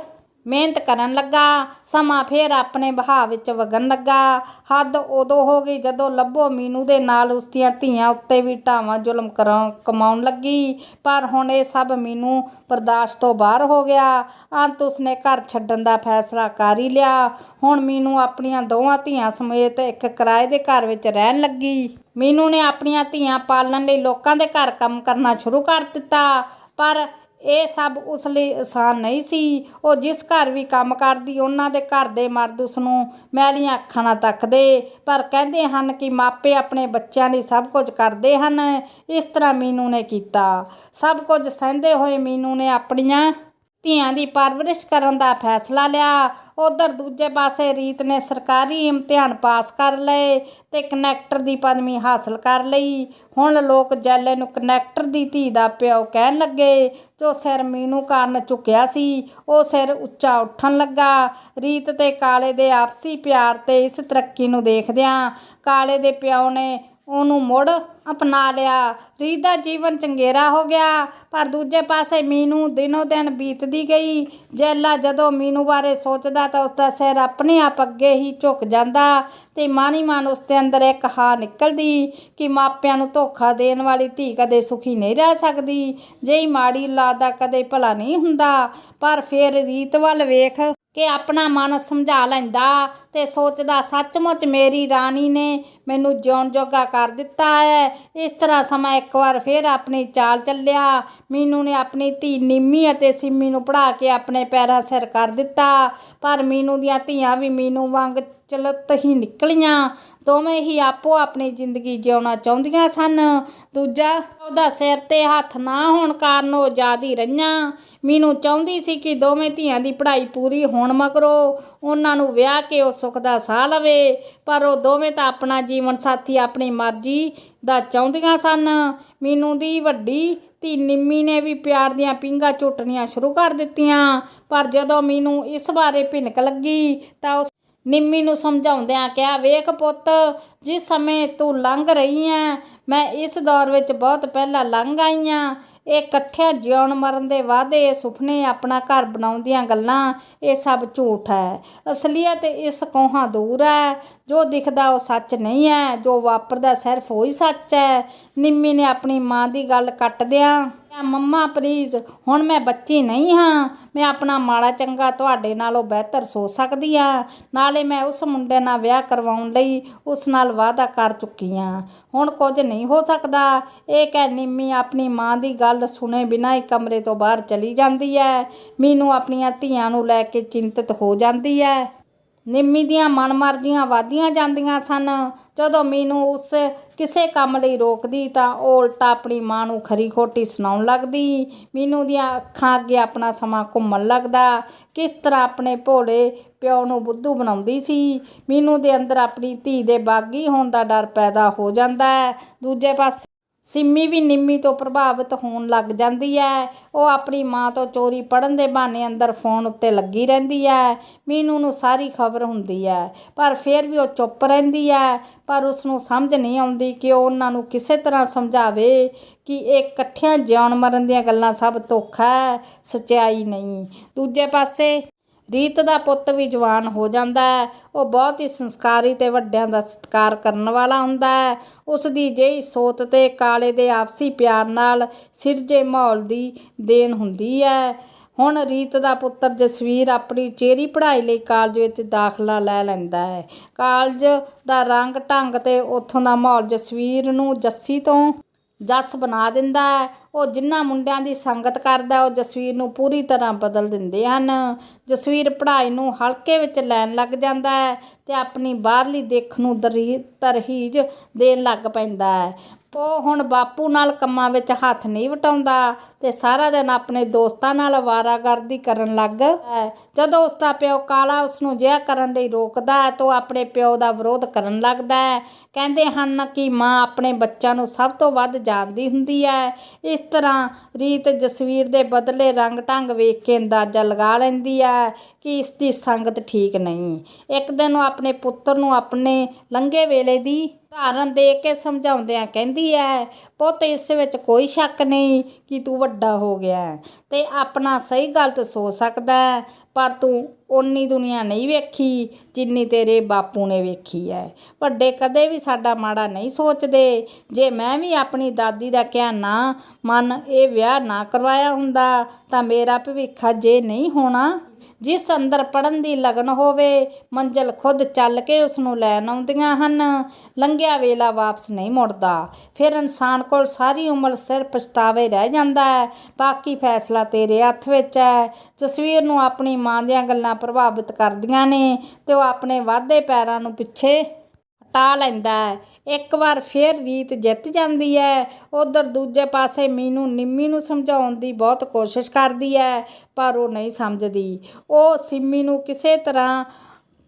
ਮਿਹਨਤ ਕਰਨ ਲੱਗਾ, ਸਮਾਂ ਫੇਰ ਆਪਣੇ ਵਹਾਅ ਵਿੱਚ ਵਗਣ ਲੱਗਾ। ਹੱਦ ਉਦੋਂ ਹੋ ਗਈ ਜਦੋਂ ਲੱਭੋ ਮੀਨੂ ਦੇ ਨਾਲ ਉਸ ਦੀਆਂ ਧੀਆਂ ਉੱਤੇ ਵੀ ਢਾਵਾਂ ਜ਼ੁਲਮ ਕਰਾਂ ਕਮਾਉਣ ਲੱਗੀ। ਪਰ ਹੁਣ ਇਹ ਸਭ ਮੀਨੂ ਬਰਦਾਸ਼ਤ ਤੋਂ ਬਾਹਰ ਹੋ ਗਿਆ। ਅੰਤ ਉਸਨੇ ਘਰ ਛੱਡਣ ਦਾ ਫੈਸਲਾ ਕਰ ਹੀ ਲਿਆ। ਹੁਣ ਮੀਨੂ ਆਪਣੀਆਂ ਦੋਵਾਂ ਧੀਆਂ ਸਮੇਤ ਇੱਕ ਕਿਰਾਏ ਦੇ ਘਰ ਵਿੱਚ ਰਹਿਣ ਲੱਗੀ। ਮੀਨੂ ਨੇ ਆਪਣੀਆਂ ਧੀਆਂ ਪਾਲਣ ਲਈ ਲੋਕਾਂ ਦੇ ਘਰ ਕੰਮ ਕਰਨਾ ਸ਼ੁਰੂ ਕਰ ਦਿੱਤਾ। ਪਰ ਇਹ ਸਭ ਉਸ ਲਈ ਆਸਾਨ ਨਹੀਂ ਸੀ। ਉਹ ਜਿਸ ਘਰ ਵੀ ਕੰਮ ਕਰਦੀ, ਉਹਨਾਂ ਦੇ ਘਰ ਦੇ ਮਰਦ ਉਸ ਨੂੰ ਮੈਲੀਆਂ ਅੱਖਾਂ ਨਾਲ ਤੱਕਦੇ। ਪਰ ਕਹਿੰਦੇ ਹਨ ਕਿ ਮਾਪੇ ਆਪਣੇ ਬੱਚਿਆਂ ਲਈ ਸਭ ਕੁਝ ਕਰਦੇ ਹਨ। ਇਸ ਤਰ੍ਹਾਂ ਮੀਨੂ ਨੇ ਕੀਤਾ। ਸਭ ਕੁਝ ਸਹਿੰਦੇ ਹੋਏ ਮੀਨੂ ਨੇ ਆਪਣੀਆਂ ਧੀਆਂ ਦੀ ਪਰਵਰਿਸ਼ ਕਰਨ ਦਾ ਫੈਸਲਾ ਲਿਆ। ਉਧਰ ਦੂਜੇ ਪਾਸੇ ਰੀਤ ਨੇ ਸਰਕਾਰੀ ਇਮਤਿਹਾਨ ਪਾਸ ਕਰ ਲਏ ਤੇ ਕਨੈਕਟਰ ਦੀ ਪਦਵੀ ਹਾਸਲ ਕਰ ਲਈ। ਹੁਣ ਲੋਕ ਜੈਲੇ ਨੂੰ ਕਨੈਕਟਰ ਦੀ ਧੀ ਦਾ ਪਿਓ ਕਹਿਣ ਲੱਗੇ। ਜੋ ਸਿਰ ਮੀਨੂ ਕਾਰਨ ਝੁਕਿਆ ਸੀ, ਉਹ ਸਿਰ ਉੱਚਾ ਉੱਠਣ ਲੱਗਾ। ਰੀਤ ਤੇ ਕਾਲੇ ਦੇ ਆਪਸੀ ਪਿਆਰ ਤੇ ਇਸ ਤਰੱਕੀ ਨੂੰ ਦੇਖਦਿਆਂ ਕਾਲੇ ਦੇ ਪਿਓ ਨੇ ਉਹਨੂੰ ਮੁੜ ਅਪਣਾ ਲਿਆ। ਰੀਤ ਦਾ ਜੀਵਨ ਚੰਗੇਰਾ ਹੋ ਗਿਆ, ਪਰ ਦੂਜੇ ਪਾਸੇ ਮੀਨੂ ਦਿਨੋ ਦਿਨ ਬੀਤਦੀ ਗਈ। ਜੈਲਾ ਜਦੋਂ ਮੀਨੂ ਬਾਰੇ ਸੋਚਦਾ ਤਾਂ ਉਸਦਾ ਸਿਰ ਆਪਣੇ ਆਪ ਅੱਗੇ ਹੀ ਝੁਕ ਜਾਂਦਾ ਤੇ ਮਾਨੀ ਮਨ ਉਸਦੇ ਅੰਦਰ ਇੱਕ ਹਾ ਨਿਕਲਦੀ ਕਿ ਮਾਪਿਆਂ ਨੂੰ ਧੋਖਾ ਦੇਣ ਵਾਲੀ ਧੀ ਕਦੇ ਸੁਖੀ ਨਹੀਂ ਰਹਿ ਸਕਦੀ। ਜਿਹੀ ਮਾੜੀ ਔਲਾਦ ਦਾ ਕਦੇ ਭਲਾ ਨਹੀਂ ਹੁੰਦਾ, ਪਰ ਫਿਰ ਰੀਤ ਵੱਲ ਵੇਖ ਕਿ ਆਪਣਾ ਮਨ ਸਮਝਾ ਲੈਂਦਾ ਤੇ ਸੋਚਦਾ, ਸੱਚਮੁੱਚ ਮੇਰੀ ਰਾਣੀ ਨੇ ਮੈਨੂੰ ਜਿਉਣ ਜੋਗਾ ਕਰ ਦਿੱਤਾ ਹੈ। ਇਸ ਤਰ੍ਹਾਂ ਸਮਾਂ ਇੱਕ ਵਾਰ ਫਿਰ ਆਪਣੀ ਚਾਲ ਚੱਲਿਆ। ਮੀਨੂ ਨੇ ਆਪਣੀ ਧੀ ਨਿੰਮੀ ਅਤੇ ਸਿੰਮੀ ਨੂੰ ਪੜਾ ਕੇ ਆਪਣੇ ਪੈਰਾਂ ਸਿਰ ਕਰ ਦਿੱਤਾ। ਪਰ ਮੀਨੂ ਦੀਆਂ ਧੀਆਂ ਵੀ ਮੀਨੂ ਵਾਂਗ ਚਲਤ ਹੀ ਨਿਕਲੀਆਂ। ਦੋਵੇਂ ਹੀ ਆਪੋ ਆਪਣੀ ਜ਼ਿੰਦਗੀ ਜਿਉਣਾ ਚਾਹੁੰਦੀਆਂ ਸਨ। ਦੂਜਾ ਉਹਦਾ ਸਿਰ ਤੇ ਹੱਥ ਨਾ ਹੋਣ ਕਾਰਨ ਉਹ ਜ਼ਿਆਦੀ ਰਹੀਆਂ। ਮੀਨੂ ਚਾਹੁੰਦੀ ਸੀ ਕਿ ਦੋਵੇਂ ਧੀਆਂ ਦੀ ਪੜ੍ਹਾਈ ਪੂਰੀ ਹੋਣ ਮਗਰੋਂ ਉਹਨਾਂ ਨੂੰ ਵਿਆਹ ਕੇ ਉਹ ਸੁੱਖ ਦਾ ਸਾਹ ਲਵੇ। ਪਰ ਉਹ ਦੋਵੇਂ ਤਾਂ ਆਪਣਾ ਜੀਵਨ ਸਾਥੀ ਆਪਣੀ ਮਰਜ਼ੀ ਦਾ ਚਾਹੁੰਦੀਆਂ ਸਨ। ਮੀਨੂ ਦੀ ਵੱਡੀ ਧੀ ਨਿੰਮੀ ਨੇ ਵੀ ਪਿਆਰ ਦੀਆਂ ਪਿੰਗਾ ਝੁੱਟਣੀਆਂ ਸ਼ੁਰੂ ਕਰ ਦਿੱਤੀਆਂ। ਪਰ ਜਦੋਂ ਮੀਨੂ ਇਸ ਬਾਰੇ ਭਿਣਕ ਲੱਗੀ ਤਾਂ ਉਸ ਨਿੰਮੀ ਨੂੰ ਸਮਝਾਉਂਦਿਆਂ ਕਿਹਾ, ਵੇਖ ਪੁੱਤ, ਜਿਸ ਸਮੇਂ ਤੂੰ ਲੰਘ ਰਹੀ ਐ ਮੈਂ ਇਸ ਦੌਰ ਵਿੱਚ ਬਹੁਤ ਪਹਿਲਾਂ ਲੰਘ ਆਈ ਆਂ। ਇਹ ਇਕੱਠਿਆਂ ਜਿਉਣ ਮਰਨ ਦੇ ਵਾਅਦੇ, ਸੁਪਨੇ, ਆਪਣਾ ਘਰ ਬਣਾਉਂਦੀਆਂ ਗੱਲਾਂ, ਇਹ ਸਭ ਝੂਠ ਹੈ। ਅਸਲੀਅਤ ਇਸ ਕੋਹਾਂ ਦੂਰ ਹੈ। ਜੋ ਦਿਖਦਾ ਉਹ ਸੱਚ ਨਹੀਂ ਹੈ, ਜੋ ਵਾਪਰਦਾ ਸਿਰਫ ਉਹੀ ਸੱਚ ਹੈ। ਨਿੰਮੀ ਨੇ ਆਪਣੀ ਮਾਂ ਦੀ ਗੱਲ ਕੱਟਦਿਆਂ ਕਿਹਾ, ਮੰਮਾ ਪਲੀਜ਼ ਹੁਣ ਮੈਂ ਬੱਚੀ ਨਹੀਂ ਹਾਂ। ਮੈਂ ਆਪਣਾ ਮਾੜਾ ਚੰਗਾ ਤੁਹਾਡੇ ਨਾਲੋਂ ਬਿਹਤਰ ਸੋਚ ਸਕਦੀ ਆ। ਨਾਲੇ ਮੈਂ ਉਸ ਮੁੰਡੇ ਨਾਲ ਵਿਆਹ ਕਰਵਾਉਣ ਲਈ ਉਸ ਨਾਲ ਵਾਅਦਾ ਕਰ ਚੁੱਕੀ ਆ। ਹੁਣ ਕੁਝ ਨਹੀਂ ਹੋ ਸਕਦਾ। ਇਹ ਕਹਿ ਨਿੰਮੀ ਆਪਣੀ ਮਾਂ ਦੀ ਗੱਲ ਸੁਣੇ ਬਿਨਾਂ ਹੀ ਕਮਰੇ ਤੋਂ ਬਾਹਰ ਚਲੀ ਜਾਂਦੀ ਹੈ ਮੀਨੂ ਆਪਣੀਆਂ ਧੀਆਂ ਨੂੰ ਲੈ ਕੇ ਚਿੰਤਤ ਹੋ ਜਾਂਦੀ ਹੈ ਨਿੰਮੀ ਦੀਆਂ ਮਨਮਰਜ਼ੀਆਂ ਵਾਧੀਆਂ ਜਾਂਦੀਆਂ ਸਨ। ਜਦੋਂ ਮੀਨੂ ਉਸ ਕਿਸੇ ਕੰਮ ਲਈ ਰੋਕਦੀ ਤਾਂ ਉਹ ਉਲਟਾ ਆਪਣੀ ਮਾਂ ਨੂੰ ਖਰੀ ਖੋਟੀ ਸੁਣਾਉਣ ਲੱਗਦੀ। ਮੀਨੂ ਦੀਆਂ ਅੱਖਾਂ ਅੱਗੇ ਆਪਣਾ ਸਮਾਂ ਘੁੰਮਣ ਲੱਗਦਾ। ਕਿਸ ਤਰ੍ਹਾਂ ਆਪਣੇ ਭੋਲੇ ਪਿਓ ਨੂੰ ਬੁੱਧੂ ਬਣਾਉਂਦੀ ਸੀ। ਮੀਨੂ ਦੇ ਅੰਦਰ ਆਪਣੀ ਧੀ ਦੇ ਬਾਗੀ ਹੋਣ ਦਾ ਡਰ ਪੈਦਾ ਹੋ ਜਾਂਦਾ ਹੈ। ਦੂਜੇ ਪਾਸੇ ਸਿੰਮੀ ਵੀ ਨਿੰਮੀ ਤੋਂ ਪ੍ਰਭਾਵਿਤ ਹੋਣ ਲੱਗ ਜਾਂਦੀ ਹੈ ਉਹ ਆਪਣੀ ਮਾਂ ਤੋਂ ਚੋਰੀ ਪੜਨ ਦੇ ਬਹਾਨੇ ਅੰਦਰ ਫੋਨ ਉੱਤੇ ਲੱਗੀ ਰਹਿੰਦੀ ਹੈ ਮੀਨੂ ਨੂੰ ਸਾਰੀ ਖਬਰ ਹੁੰਦੀ ਹੈ ਪਰ ਫਿਰ ਵੀ ਉਹ ਚੁੱਪ ਰਹਿੰਦੀ ਹੈ ਪਰ ਉਸ ਨੂੰ ਸਮਝ ਨਹੀਂ ਆਉਂਦੀ ਕਿ ਉਹ ਉਹਨਾਂ ਨੂੰ ਕਿਸੇ ਤਰ੍ਹਾਂ ਸਮਝਾਵੇ ਕਿ ਇਹ ਇਕੱਠਿਆਂ ਜਿਉਣ ਮਰਨ ਦੀਆਂ ਗੱਲਾਂ ਸਭ ਧੋਖਾ ਹੈ ਸੱਚਾਈ ਨਹੀਂ। ਦੂਜੇ ਪਾਸੇ ਰੀਤ ਦਾ ਪੁੱਤ ਵੀ ਜਵਾਨ ਹੋ ਜਾਂਦਾ ਹੈ। ਉਹ ਬਹੁਤ ਹੀ ਸੰਸਕਾਰੀ ਤੇ ਵੱਡਿਆਂ ਦਾ ਸਤਿਕਾਰ ਕਰਨ ਵਾਲਾ ਹੁੰਦਾ ਹੈ। ਉਸ ਦੀ ਜਿਹੀ ਸੋਤ ਤੇ ਕਾਲੇ ਦੇ ਆਪਸੀ ਪਿਆਰ ਨਾਲ ਸਿਰਜੇ ਮਾਹੌਲ ਦੀ ਦੇਣ ਹੁੰਦੀ ਹੈ। ਹੁਣ ਰੀਤ ਦਾ ਪੁੱਤਰ ਜਸਵੀਰ ਆਪਣੀ ਚੇਰੀ ਪੜ੍ਹਾਈ ਲਈ ਕਾਲਜ ਵਿੱਚ ਦਾਖਲਾ ਲੈ ਲੈਂਦਾ ਹੈ। ਕਾਲਜ ਦਾ ਰੰਗ ਢੰਗ ਤੇ ਉੱਥੋਂ ਦਾ ਮਾਹੌਲ ਜਸਵੀਰ ਨੂੰ ਜੱਸੀ ਤੋਂ ਜੱਸ ਬਣਾ ਦਿੰਦਾ ਉਹ ਜਿਨ੍ਹਾਂ ਮੁੰਡਿਆਂ ਦੀ ਸੰਗਤ ਕਰਦਾ ਉਹ ਜਸਵੀਰ ਨੂੰ ਪੂਰੀ ਤਰ੍ਹਾਂ ਬਦਲ ਦਿੰਦੇ ਹਨ। ਜਸਵੀਰ ਪੜ੍ਹਾਈ ਨੂੰ ਹਲਕੇ ਵਿੱਚ ਲੈਣ ਲੱਗ ਜਾਂਦਾ ਹੈ ਅਤੇ ਆਪਣੀ ਬਾਹਰਲੀ ਦਿੱਖ ਨੂੰ ਦਰੀ ਤਰਹੀਜ ਦੇਣ ਲੱਗ ਪੈਂਦਾ ਹੈ। ਉਹ ਹੁਣ ਬਾਪੂ ਨਾਲ ਕੰਮਾਂ ਵਿੱਚ ਹੱਥ ਨਹੀਂ ਵਟਾਉਂਦਾ ਅਤੇ ਸਾਰਾ ਦਿਨ ਆਪਣੇ ਦੋਸਤਾਂ ਨਾਲ ਅਵਾਰਾਗਰਦੀ ਕਰਨ ਲੱਗ ਹੈ। ਜਦੋਂ ਉਸ ਦਾ ਪਿਓ ਕਾਲਾ ਉਸ ਨੂੰ ਜਿਹਾ ਕਰਨ ਲਈ ਰੋਕਦਾ ਹੈ ਤਾਂ ਉਹ ਆਪਣੇ ਪਿਓ ਦਾ ਵਿਰੋਧ ਕਰਨ ਲੱਗਦਾ ਹੈ। ਕਹਿੰਦੇ ਹਨ ਕਿ ਮਾਂ ਆਪਣੇ ਬੱਚਿਆਂ ਨੂੰ ਸਭ ਤੋਂ ਵੱਧ ਜਾਣਦੀ ਹੁੰਦੀ ਹੈ। ਇਸ ਤਰ੍ਹਾਂ ਰੀਤ ਜਸਵੀਰ ਦੇ ਬਦਲੇ ਰੰਗ ਢੰਗ ਵੇਖ ਕੇ ਅੰਦਾਜ਼ਾ ਲਗਾ ਲੈਂਦੀ ਹੈ ਕਿ ਇਸ ਦੀ ਸੰਗਤ ਠੀਕ ਨਹੀਂ। ਇੱਕ ਦਿਨ ਉਹ ਆਪਣੇ ਪੁੱਤਰ ਨੂੰ ਆਪਣੇ ਲੰਘੇ ਵੇਲੇ ਦੀ ਉਦਾਹਰਨ ਦੇ ਕੇ ਸਮਝਾਉਂਦਿਆਂ ਕਹਿੰਦੀ ਹੈ ਪੁੱਤ, ਇਸ ਵਿੱਚ ਕੋਈ ਸ਼ੱਕ ਨਹੀਂ ਕਿ ਤੂੰ ਵੱਡਾ ਹੋ ਗਿਆ ਹੈ। ਤੇ ਆਪਣਾ ਸਹੀ ਗਲਤ ਸੋਚ ਸਕਦਾ ਪਰ ਤੂੰ ਓਨੀ ਦੁਨੀਆ ਨਹੀਂ ਵੇਖੀ ਜਿੰਨੀ ਤੇਰੇ ਬਾਪੂ ਨੇ ਵੇਖੀ ਹੈ। ਵੱਡੇ ਕਦੇ ਵੀ ਸਾਡਾ ਮਾੜਾ ਨਹੀਂ ਸੋਚਦੇ। ਜੇ ਮੈਂ ਵੀ ਆਪਣੀ ਦਾਦੀ ਦਾ ਕਿਹਾ ਨਾ ਮਨ ਇਹ ਵਿਆਹ ਨਾ ਕਰਵਾਇਆ ਹੁੰਦਾ, ਤਾਂ ਮੇਰਾ ਭਵਿੱਖ ਜੇ ਨਹੀਂ ਹੋਣਾ। ਜਿਸ ਅੰਦਰ ਪੜਨ ਦੀ ਲਗਨ ਹੋਵੇ, ਮੰਜ਼ਲ ਖੁਦ ਚੱਲ ਕੇ ਉਸ ਨੂੰ ਲੈਣ ਆਉਂਦੀਆਂ ਹਨ। ਲੰਘਿਆ ਵੇਲਾ ਵਾਪਸ ਨਹੀਂ ਮੁੜਦਾ। ਫਿਰ ਇਨਸਾਨ ਕੋਲ ਸਾਰੀ ਉਮਰ ਸਿਰ ਪਛਤਾਵੇ ਰਹਿ ਜਾਂਦਾ ਹੈ। ਬਾਕੀ ਫੈਸਲਾ ਤੇਰੇ ਹੱਥ ਵਿੱਚ ਹੈ। ਜਸਵੀਰ ਨੂੰ ਆਪਣੀ ਮਾਂ ਦੀਆਂ ਗੱਲਾਂ ਪ੍ਰਭਾਵਿਤ ਕਰਦੀਆਂ ਨੇ ਤੇ ਉਹ ਆਪਣੇ ਵਾਧੇ ਪੈਰਾਂ ਨੂੰ ਪਿੱਛੇ ਹਟਾ ਲੈਂਦਾ ਹੈ। ਇੱਕ ਵਾਰ ਫੇਰ ਰੀਤ ਜਿੱਤ ਜਾਂਦੀ ਹੈ ਉਧਰ ਦੂਜੇ ਪਾਸੇ ਮੀਨੂ ਨਿੰਮੀ ਨੂੰ ਸਮਝਾਉਣ ਦੀ ਬਹੁਤ ਕੋਸ਼ਿਸ਼ ਕਰਦੀ ਹੈ ਪਰ ਉਹ ਨਹੀਂ ਸਮਝਦੀ। ਉਹ ਸਿੰਮੀ ਨੂੰ ਕਿਸੇ ਤਰ੍ਹਾਂ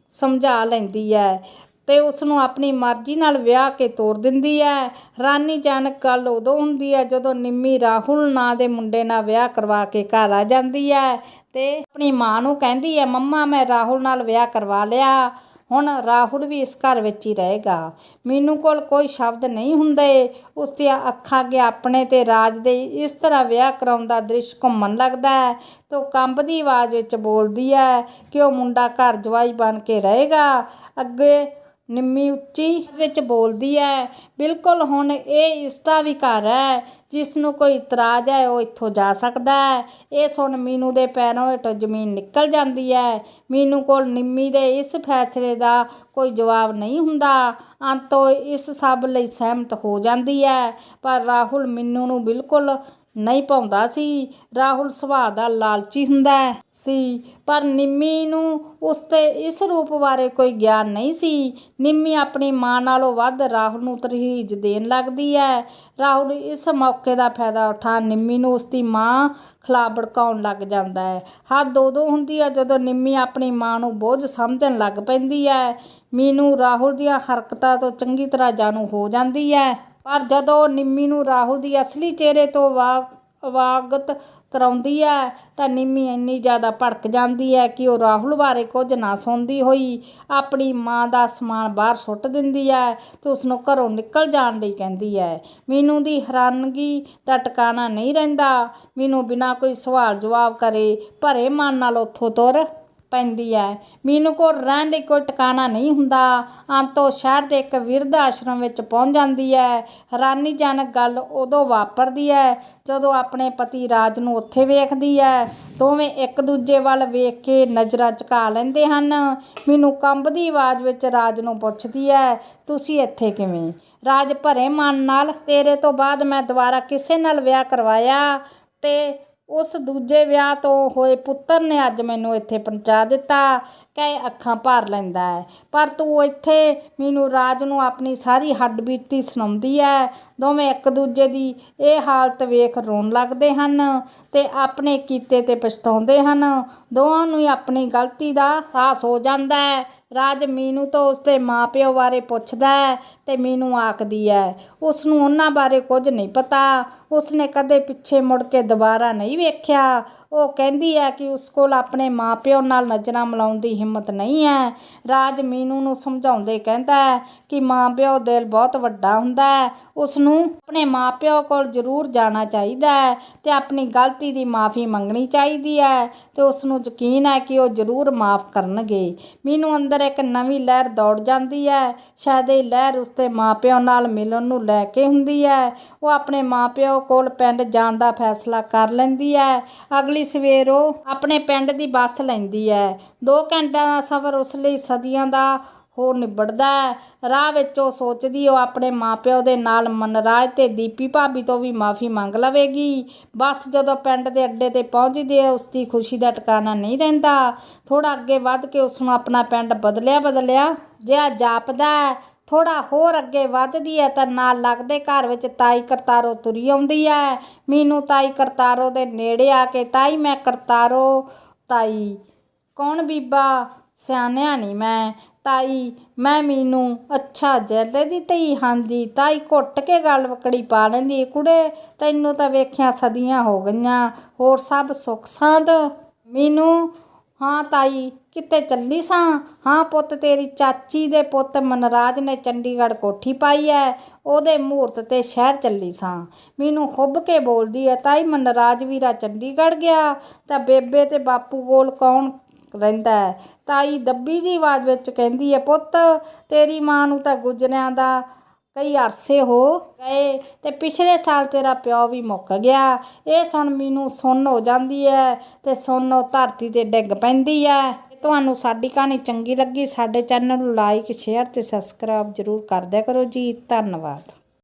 ਸਮਝਾ ਲੈਂਦੀ ਹੈ ਤੇ ਉਸ ਨੂੰ ਆਪਣੀ ਮਰਜ਼ੀ ਨਾਲ ਵਿਆਹ ਕੇ ਤੋਰ ਦਿੰਦੀ ਹੈ ਹੈਰਾਨੀ ਜਨਕ ਗੱਲ ਉਦੋਂ ਹੁੰਦੀ ਹੈ ਜਦੋਂ ਨਿੰਮੀ ਰਾਹੁਲ ਨਾਂ ਦੇ ਮੁੰਡੇ ਨਾਲ ਵਿਆਹ ਕਰਵਾ ਕੇ ਘਰ ਆ ਜਾਂਦੀ ਹੈ ਤੇ ਆਪਣੀ ਮਾਂ ਨੂੰ ਕਹਿੰਦੀ ਹੈ ਮੰਮਾ, ਮੈਂ ਰਾਹੁਲ ਨਾਲ ਵਿਆਹ ਕਰਵਾ ਲਿਆ। ਹੁਣ ਰਾਹੁਲ ਵੀ ਇਸ ਘਰ ਵਿੱਚ ਹੀ ਰਹੇਗਾ। ਮੈਨੂੰ ਕੋਲ ਕੋਈ ਸ਼ਬਦ ਨਹੀਂ ਹੁੰਦੇ। ਉਸ ਦੀਆਂ ਅੱਖਾਂ ਅੱਗੇ ਆਪਣੇ ਤੇ ਰਾਜ ਦੇ ਇਸ ਤਰ੍ਹਾਂ ਵਿਆਹ ਕਰਾਉਣ ਦਾ ਦ੍ਰਿਸ਼ ਘੁੰਮਣ ਲੱਗਦਾ ਹੈ ਤੇ ਉਹ ਕੰਬਦੀ ਆਵਾਜ਼ ਵਿੱਚ ਬੋਲਦੀ ਹੈ ਕਿ ਉਹ ਮੁੰਡਾ ਘਰ ਜਵਾਈ ਬਣ ਕੇ ਰਹੇਗਾ। ਅੱਗੇ ਨਿੰਮੀ ਉੱਚੀ ਵਿੱਚ ਬੋਲਦੀ ਹੈ ਬਿਲਕੁਲ ਹੁਣ ਇਹ ਇਸ ਦਾ ਵੀ ਘਰ ਹੈ ਜਿਸ ਨੂੰ ਕੋਈ ਇਤਰਾਜ਼ ਹੈ ਉਹ ਇੱਥੋਂ ਜਾ ਸਕਦਾ ਹੈ ਇਹ ਸੁਣ ਮੀਨੂ ਦੇ ਪੈਰੋਂ ਹੇਠੋਂ ਜ਼ਮੀਨ ਨਿਕਲ ਜਾਂਦੀ ਹੈ ਮੀਨੂ ਕੋਲ ਨਿੰਮੀ ਦੇ ਇਸ ਫੈਸਲੇ ਦਾ ਕੋਈ ਜਵਾਬ ਨਹੀਂ ਹੁੰਦਾ। ਅੰਤੋਂ ਇਸ ਸਭ ਲਈ ਸਹਿਮਤ ਹੋ ਜਾਂਦੀ ਹੈ ਪਰ ਰਾਹੁਲ ਮੀਨੂ ਨੂੰ ਬਿਲਕੁਲ ਨਹੀਂ ਪਾਉਂਦਾ ਸੀ। ਰਾਹੁਲ ਸੁਭਾਅ ਦਾ ਲਾਲਚੀ ਹੁੰਦਾ ਸੀ। ਪਰ ਨਿੰਮੀ ਨੂੰ ਉਸ ਤੇ ਇਸ ਰੂਪ ਬਾਰੇ ਕੋਈ ਗਿਆਨ ਨਹੀਂ ਸੀ। ਨਿੰਮੀ ਆਪਣੀ ਮਾਂ ਨਾਲੋਂ ਵੱਧ ਰਾਹੁਲ ਨੂੰ ਤਰਹੀਜ ਦੇਣ ਲੱਗਦੀ ਹੈ। ਰਾਹੁਲ ਇਸ ਮੌਕੇ ਦਾ ਫਾਇਦਾ ਉਠਾ ਨਿੰਮੀ ਨੂੰ ਉਸ ਦੀ ਮਾਂ ਖਿਲਾਫ ਭੜਕਾਉਣ ਲੱਗ ਜਾਂਦਾ ਹੈ। ਹੱਦ ਉਦੋਂ ਹੁੰਦੀ ਹੈ ਜਦੋਂ ਨਿੰਮੀ ਆਪਣੀ ਮਾਂ ਨੂੰ ਬੋਝ ਸਮਝਣ ਲੱਗ ਪੈਂਦੀ ਹੈ। ਮੀਨੂ ਰਾਹੁਲ ਦੀਆਂ ਹਰਕਤਾਂ ਤੋਂ ਚੰਗੀ ਤਰ੍ਹਾਂ ਜਾਣੂ ਹੋ ਜਾਂਦੀ ਹੈ। ਪਰ ਜਦੋਂ ਨਿੰਮੀ ਨੂੰ ਰਾਹੁਲ ਦੀ ਅਸਲੀ ਚਿਹਰੇ ਤੋਂ ਵਾ ਅਵਾਗਤ ਕਰਾਉਂਦੀ ਹੈ, ਤਾਂ ਨਿੰਮੀ ਇੰਨੀ ਜ਼ਿਆਦਾ ਭੜਕ ਜਾਂਦੀ ਹੈ ਕਿ ਉਹ ਰਾਹੁਲ ਬਾਰੇ ਕੁਝ ਨਾ ਸੁਣਦੀ ਹੋਈ ਆਪਣੀ ਮਾਂ ਦਾ ਸਮਾਨ ਬਾਹਰ ਸੁੱਟ ਦਿੰਦੀ ਹੈ ਤੇ ਉਸ ਨੂੰ ਘਰੋਂ ਨਿਕਲ ਜਾਣ ਲਈ ਕਹਿੰਦੀ ਹੈ। ਮੀਨੂ ਦੀ ਹੈਰਾਨਗੀ ਦਾ ਟਿਕਾਣਾ ਨਹੀਂ ਰਹਿੰਦਾ। ਮੀਨੂ ਬਿਨਾਂ ਕੋਈ ਸਵਾਲ ਜਵਾਬ ਕਰੇ, ਭਰੇ ਮਨ ਨਾਲ ਉੱਥੋਂ ਤੁਰ ਪੈਂਦੀ ਹੈ ਮੀਨੂ ਕੋਲ ਰਹਿਣ ਲਈ ਕੋਈ ਟਿਕਾਣਾ ਨਹੀਂ ਹੁੰਦਾ। ਅੰਤੋਂ ਸ਼ਹਿਰ ਦੇ ਇੱਕ ਵਿਰਧ ਆਸ਼ਰਮ ਵਿੱਚ ਪਹੁੰਚ ਜਾਂਦੀ ਹੈ ਹੈਰਾਨੀਜਨਕ ਗੱਲ ਉਦੋਂ ਵਾਪਰਦੀ ਹੈ ਜਦੋਂ ਆਪਣੇ ਪਤੀ ਰਾਜ ਨੂੰ ਉੱਥੇ ਵੇਖਦੀ ਹੈ ਦੋਵੇਂ ਇੱਕ ਦੂਜੇ ਵੱਲ ਵੇਖ ਕੇ ਨਜ਼ਰਾਂ ਝੁਕਾ ਲੈਂਦੇ ਹਨ। ਮੀਨੂ ਕੰਬਦੀ ਆਵਾਜ਼ ਵਿੱਚ ਰਾਜ ਨੂੰ ਪੁੱਛਦੀ ਹੈ ਤੁਸੀਂ ਇੱਥੇ ਕਿਵੇਂ? ਰਾਜ ਭਰੇ ਮਨ ਨਾਲ, ਤੇਰੇ ਤੋਂ ਬਾਅਦ ਮੈਂ ਦੁਬਾਰਾ ਕਿਸੇ ਨਾਲ ਵਿਆਹ ਕਰਵਾਇਆ ਤੇ ਉਸ ਦੂਜੇ ਵਿਆਹ ਤੋਂ ਹੋਏ ਪੁੱਤਰ ਨੇ ਅੱਜ ਮੈਨੂੰ ਇੱਥੇ ਪਹੁੰਚਾ ਦਿੱਤਾ। ਕਹੇ ਅੱਖਾਂ ਭਰ ਲੈਂਦਾ ਹੈ। ਪਰ ਤੂੰ ਇੱਥੇ ਮੈਨੂੰ ਰਾਜ ਨੂੰ ਆਪਣੀ ਸਾਰੀ ਹੱਡ ਹੱਡਬੀਤੀ ਸੁਣਾਉਂਦੀ ਹੈ ਦੋਵੇਂ ਇੱਕ ਦੂਜੇ ਦੀ ਇਹ ਹਾਲਤ ਵੇਖ ਰੋਣ ਲੱਗਦੇ ਹਨ ਤੇ ਆਪਣੇ ਕੀਤੇ ਤੇ ਪਛਤਾਉਂਦੇ ਹਨ। ਦੋਵਾਂ ਨੂੰ ਹੀ ਆਪਣੀ ਗਲਤੀ ਦਾ ਅਹਿਸਾਸ ਹੋ ਜਾਂਦਾ ਹੈ। ਰਾਜ ਮੀਨੂ ਤੋਂ ਉਸਦੇ ਮਾਪਿਓ ਬਾਰੇ ਪੁੱਛਦਾ ਹੈ ਤੇ ਮੀਨੂ ਆਖਦੀ ਹੈ ਉਸ ਨੂੰ ਉਹਨਾਂ ਬਾਰੇ ਕੁਝ ਨਹੀਂ ਪਤਾ। ਉਸਨੇ ਕਦੇ ਪਿੱਛੇ ਮੁੜ ਕੇ ਦੁਬਾਰਾ ਨਹੀਂ ਵੇਖਿਆ। ਉਹ ਕਹਿੰਦੀ ਹੈ ਕਿ ਉਸ ਕੋਲ ਆਪਣੇ ਮਾਪਿਓ ਨਾਲ ਨਜ਼ਰਾਂ ਮਿਲਾਉਣ ਦੀ ਹਿੰਮਤ ਨਹੀਂ ਹੈ। ਰਾਜ ਮੀਨੂ ਨੂੰ ਸਮਝਾਉਂਦੇ ਕਹਿੰਦਾ ਹੈ ਕਿ ਮਾਪਿਓ ਦਿਲ ਬਹੁਤ ਵੱਡਾ ਹੁੰਦਾ ਹੈ। ਉਸ ਨੂੰ ਆਪਣੇ ਮਾਪਿਓ ਕੋਲ ਜ਼ਰੂਰ ਜਾਣਾ ਚਾਹੀਦਾ ਹੈ ਅਤੇ ਆਪਣੀ ਗਲਤੀ ਦੀ ਮਾਫੀ ਮੰਗਣੀ ਚਾਹੀਦੀ ਹੈ ਅਤੇ ਉਸ ਨੂੰ ਯਕੀਨ ਹੈ ਕਿ ਉਹ ਜ਼ਰੂਰ ਮਾਫ ਕਰਨਗੇ। ਮੈਨੂੰ ਅੰਦਰ ਇੱਕ ਨਵੀਂ ਲਹਿਰ ਦੌੜ ਜਾਂਦੀ ਹੈ। ਸ਼ਾਇਦ ਇਹ ਲਹਿਰ ਉਸਦੇ ਮਾਪਿਓ ਨਾਲ ਮਿਲਣ ਨੂੰ ਲੈ ਕੇ ਹੁੰਦੀ ਹੈ। ਉਹ ਆਪਣੇ ਮਾਪਿਓ ਕੋਲ ਪਿੰਡ ਜਾਣ ਦਾ ਫੈਸਲਾ ਕਰ ਲੈਂਦੀ ਹੈ। ਅਗਲੀ ਸਵੇਰ ਉਹ ਆਪਣੇ ਪਿੰਡ ਦੀ ਬੱਸ ਲੈਂਦੀ ਹੈ। 2 ਘੰਟਿਆਂ ਦਾ ਸਫ਼ਰ ਉਸ ਲਈ ਸਦੀਆਂ ਦਾ ਹੋ ਨਿਬੜਦਾ ਰਾਹ ਵਿੱਚ ਉਹ ਸੋਚਦੀ, ਉਹ ਆਪਣੇ ਮਾਪਿਓ ਦੇ ਨਾਲ ਮਨਰਾਜ ਤੇ ਦੀਪੀ ਭਾਬੀ ਤੋਂ ਵੀ ਮਾਫੀ ਮੰਗ ਲਵੇਗੀ। ਬਸ ਜਦੋਂ ਪਿੰਡ ਦੇ ਅੱਡੇ ਤੇ ਪਹੁੰਚਦੀ ਹੈ ਉਸ ਦੀ ਖੁਸ਼ੀ ਦਾ ਟਿਕਾਣਾ ਨਹੀਂ ਰਹਿੰਦਾ। ਥੋੜਾ ਅੱਗੇ ਵੱਧ ਕੇ ਉਸ ਨੂੰ ਆਪਣਾ ਪਿੰਡ ਬਦਲਿਆ ਬਦਲਿਆ ਜਿਹਾ ਜਾਪਦਾ ਹੈ। ਥੋੜਾ ਹੋਰ ਅੱਗੇ ਵੱਧਦੀ ਹੈ ਤਾਂ ਨਾਲ ਲੱਗਦੇ ਘਰ ਵਿੱਚ ਤਾਈ ਕਰਤਾਰੋ ਤੁਰੀ ਆਉਂਦੀ ਹੈ। ਮੀਨੂ ਤਾਈ ਕਰਤਾਰੋ ਦੇ ਨੇੜੇ ਆ ਕੇ, ਤਾਈ, ਮੈਂ ਕਰਤਾਰੋ, ਤਾਈ, ਕੌਣ ਬੀਬਾ? ਸਿਆਣਿਆ ਨਹੀਂ ਮੈਂ। ਤਾਈ, ਮੈਂ ਮੀਨੂ, ਅੱਛਾ, ਜੈਲੇ ਦੀ ਧੀ ਹਾਂਜੀ ਤਾਈ ਘੁੱਟ ਕੇ ਗੱਲ ਵਕੜੀ ਪਾ ਲੈਂਦੀ ਕੁੜੇ, ਤੈਨੂੰ ਤਾਂ ਵੇਖਿਆ ਸਦੀਆਂ ਹੋ ਗਈਆਂ, ਹੋਰ ਸਭ ਸੁੱਖ ਸਾਂਦ। ਮੀਨੂ, ਹਾਂ ਤਾਈ ਕਿਤੇ ਚੱਲੀ ਸਾਂ? ਹਾਂ ਪੁੱਤ, ਤੇਰੀ ਚਾਚੀ ਦੇ ਪੁੱਤ ਮਨਰਾਜ ਨੇ ਚੰਡੀਗੜ੍ਹ ਕੋਠੀ ਪਾਈ ਐ, ਉਹਦੇ ਮਹੂਰਤ ਤੇ ਸ਼ਹਿਰ ਚੱਲੀ ਸਾਂ। ਮੈਨੂੰ ਖੁੱਬ ਕੇ ਬੋਲਦੀ ਐ, ਤਾਈ ਮਨਰਾਜ ਵੀਰਾ ਚੰਡੀਗੜ੍ਹ ਗਿਆ, ਤਾਂ ਬੇਬੇ ਤੇ ਬਾਪੂ ਕੋਲ ਕੌਣ ਰਹਿੰਦਾ ਤਾਈ ਦੱਬੀ ਜੀ ਆਵਾਜ਼ ਵਿੱਚ ਕਹਿੰਦੀ ਹੈ, ਪੁੱਤ, ਤੇਰੀ ਮਾਂ ਨੂੰ ਤਾਂ ਗੁਜਰਿਆਂ ਦਾ ਕਈ ਅਰਸੇ ਹੋ ਗਏ ਤੇ ਪਿਛਲੇ ਸਾਲ ਤੇਰਾ ਪਿਓ ਵੀ ਮੁੱਕ ਗਿਆ। ਇਹ ਸੁਣ ਮੈਨੂੰ ਸੁਣ ਹੋ ਜਾਂਦੀ ਹੈ ਤੇ ਸੁੰਨ ਧਰਤੀ ਤੇ ਡਿੱਗ ਪੈਂਦੀ ਹੈ। ਤੁਹਾਨੂੰ ਸਾਡੀ ਕਹਾਣੀ ਚੰਗੀ ਲੱਗੀ, ਸਾਡੇ ਚੈਨਲ ਨੂੰ ਲਾਈਕ ਸ਼ੇਅਰ ਤੇ ਸਬਸਕ੍ਰਾਈਬ ਜ਼ਰੂਰ ਕਰ ਦਿਆ ਕਰੋ ਜੀ। ਧੰਨਵਾਦ।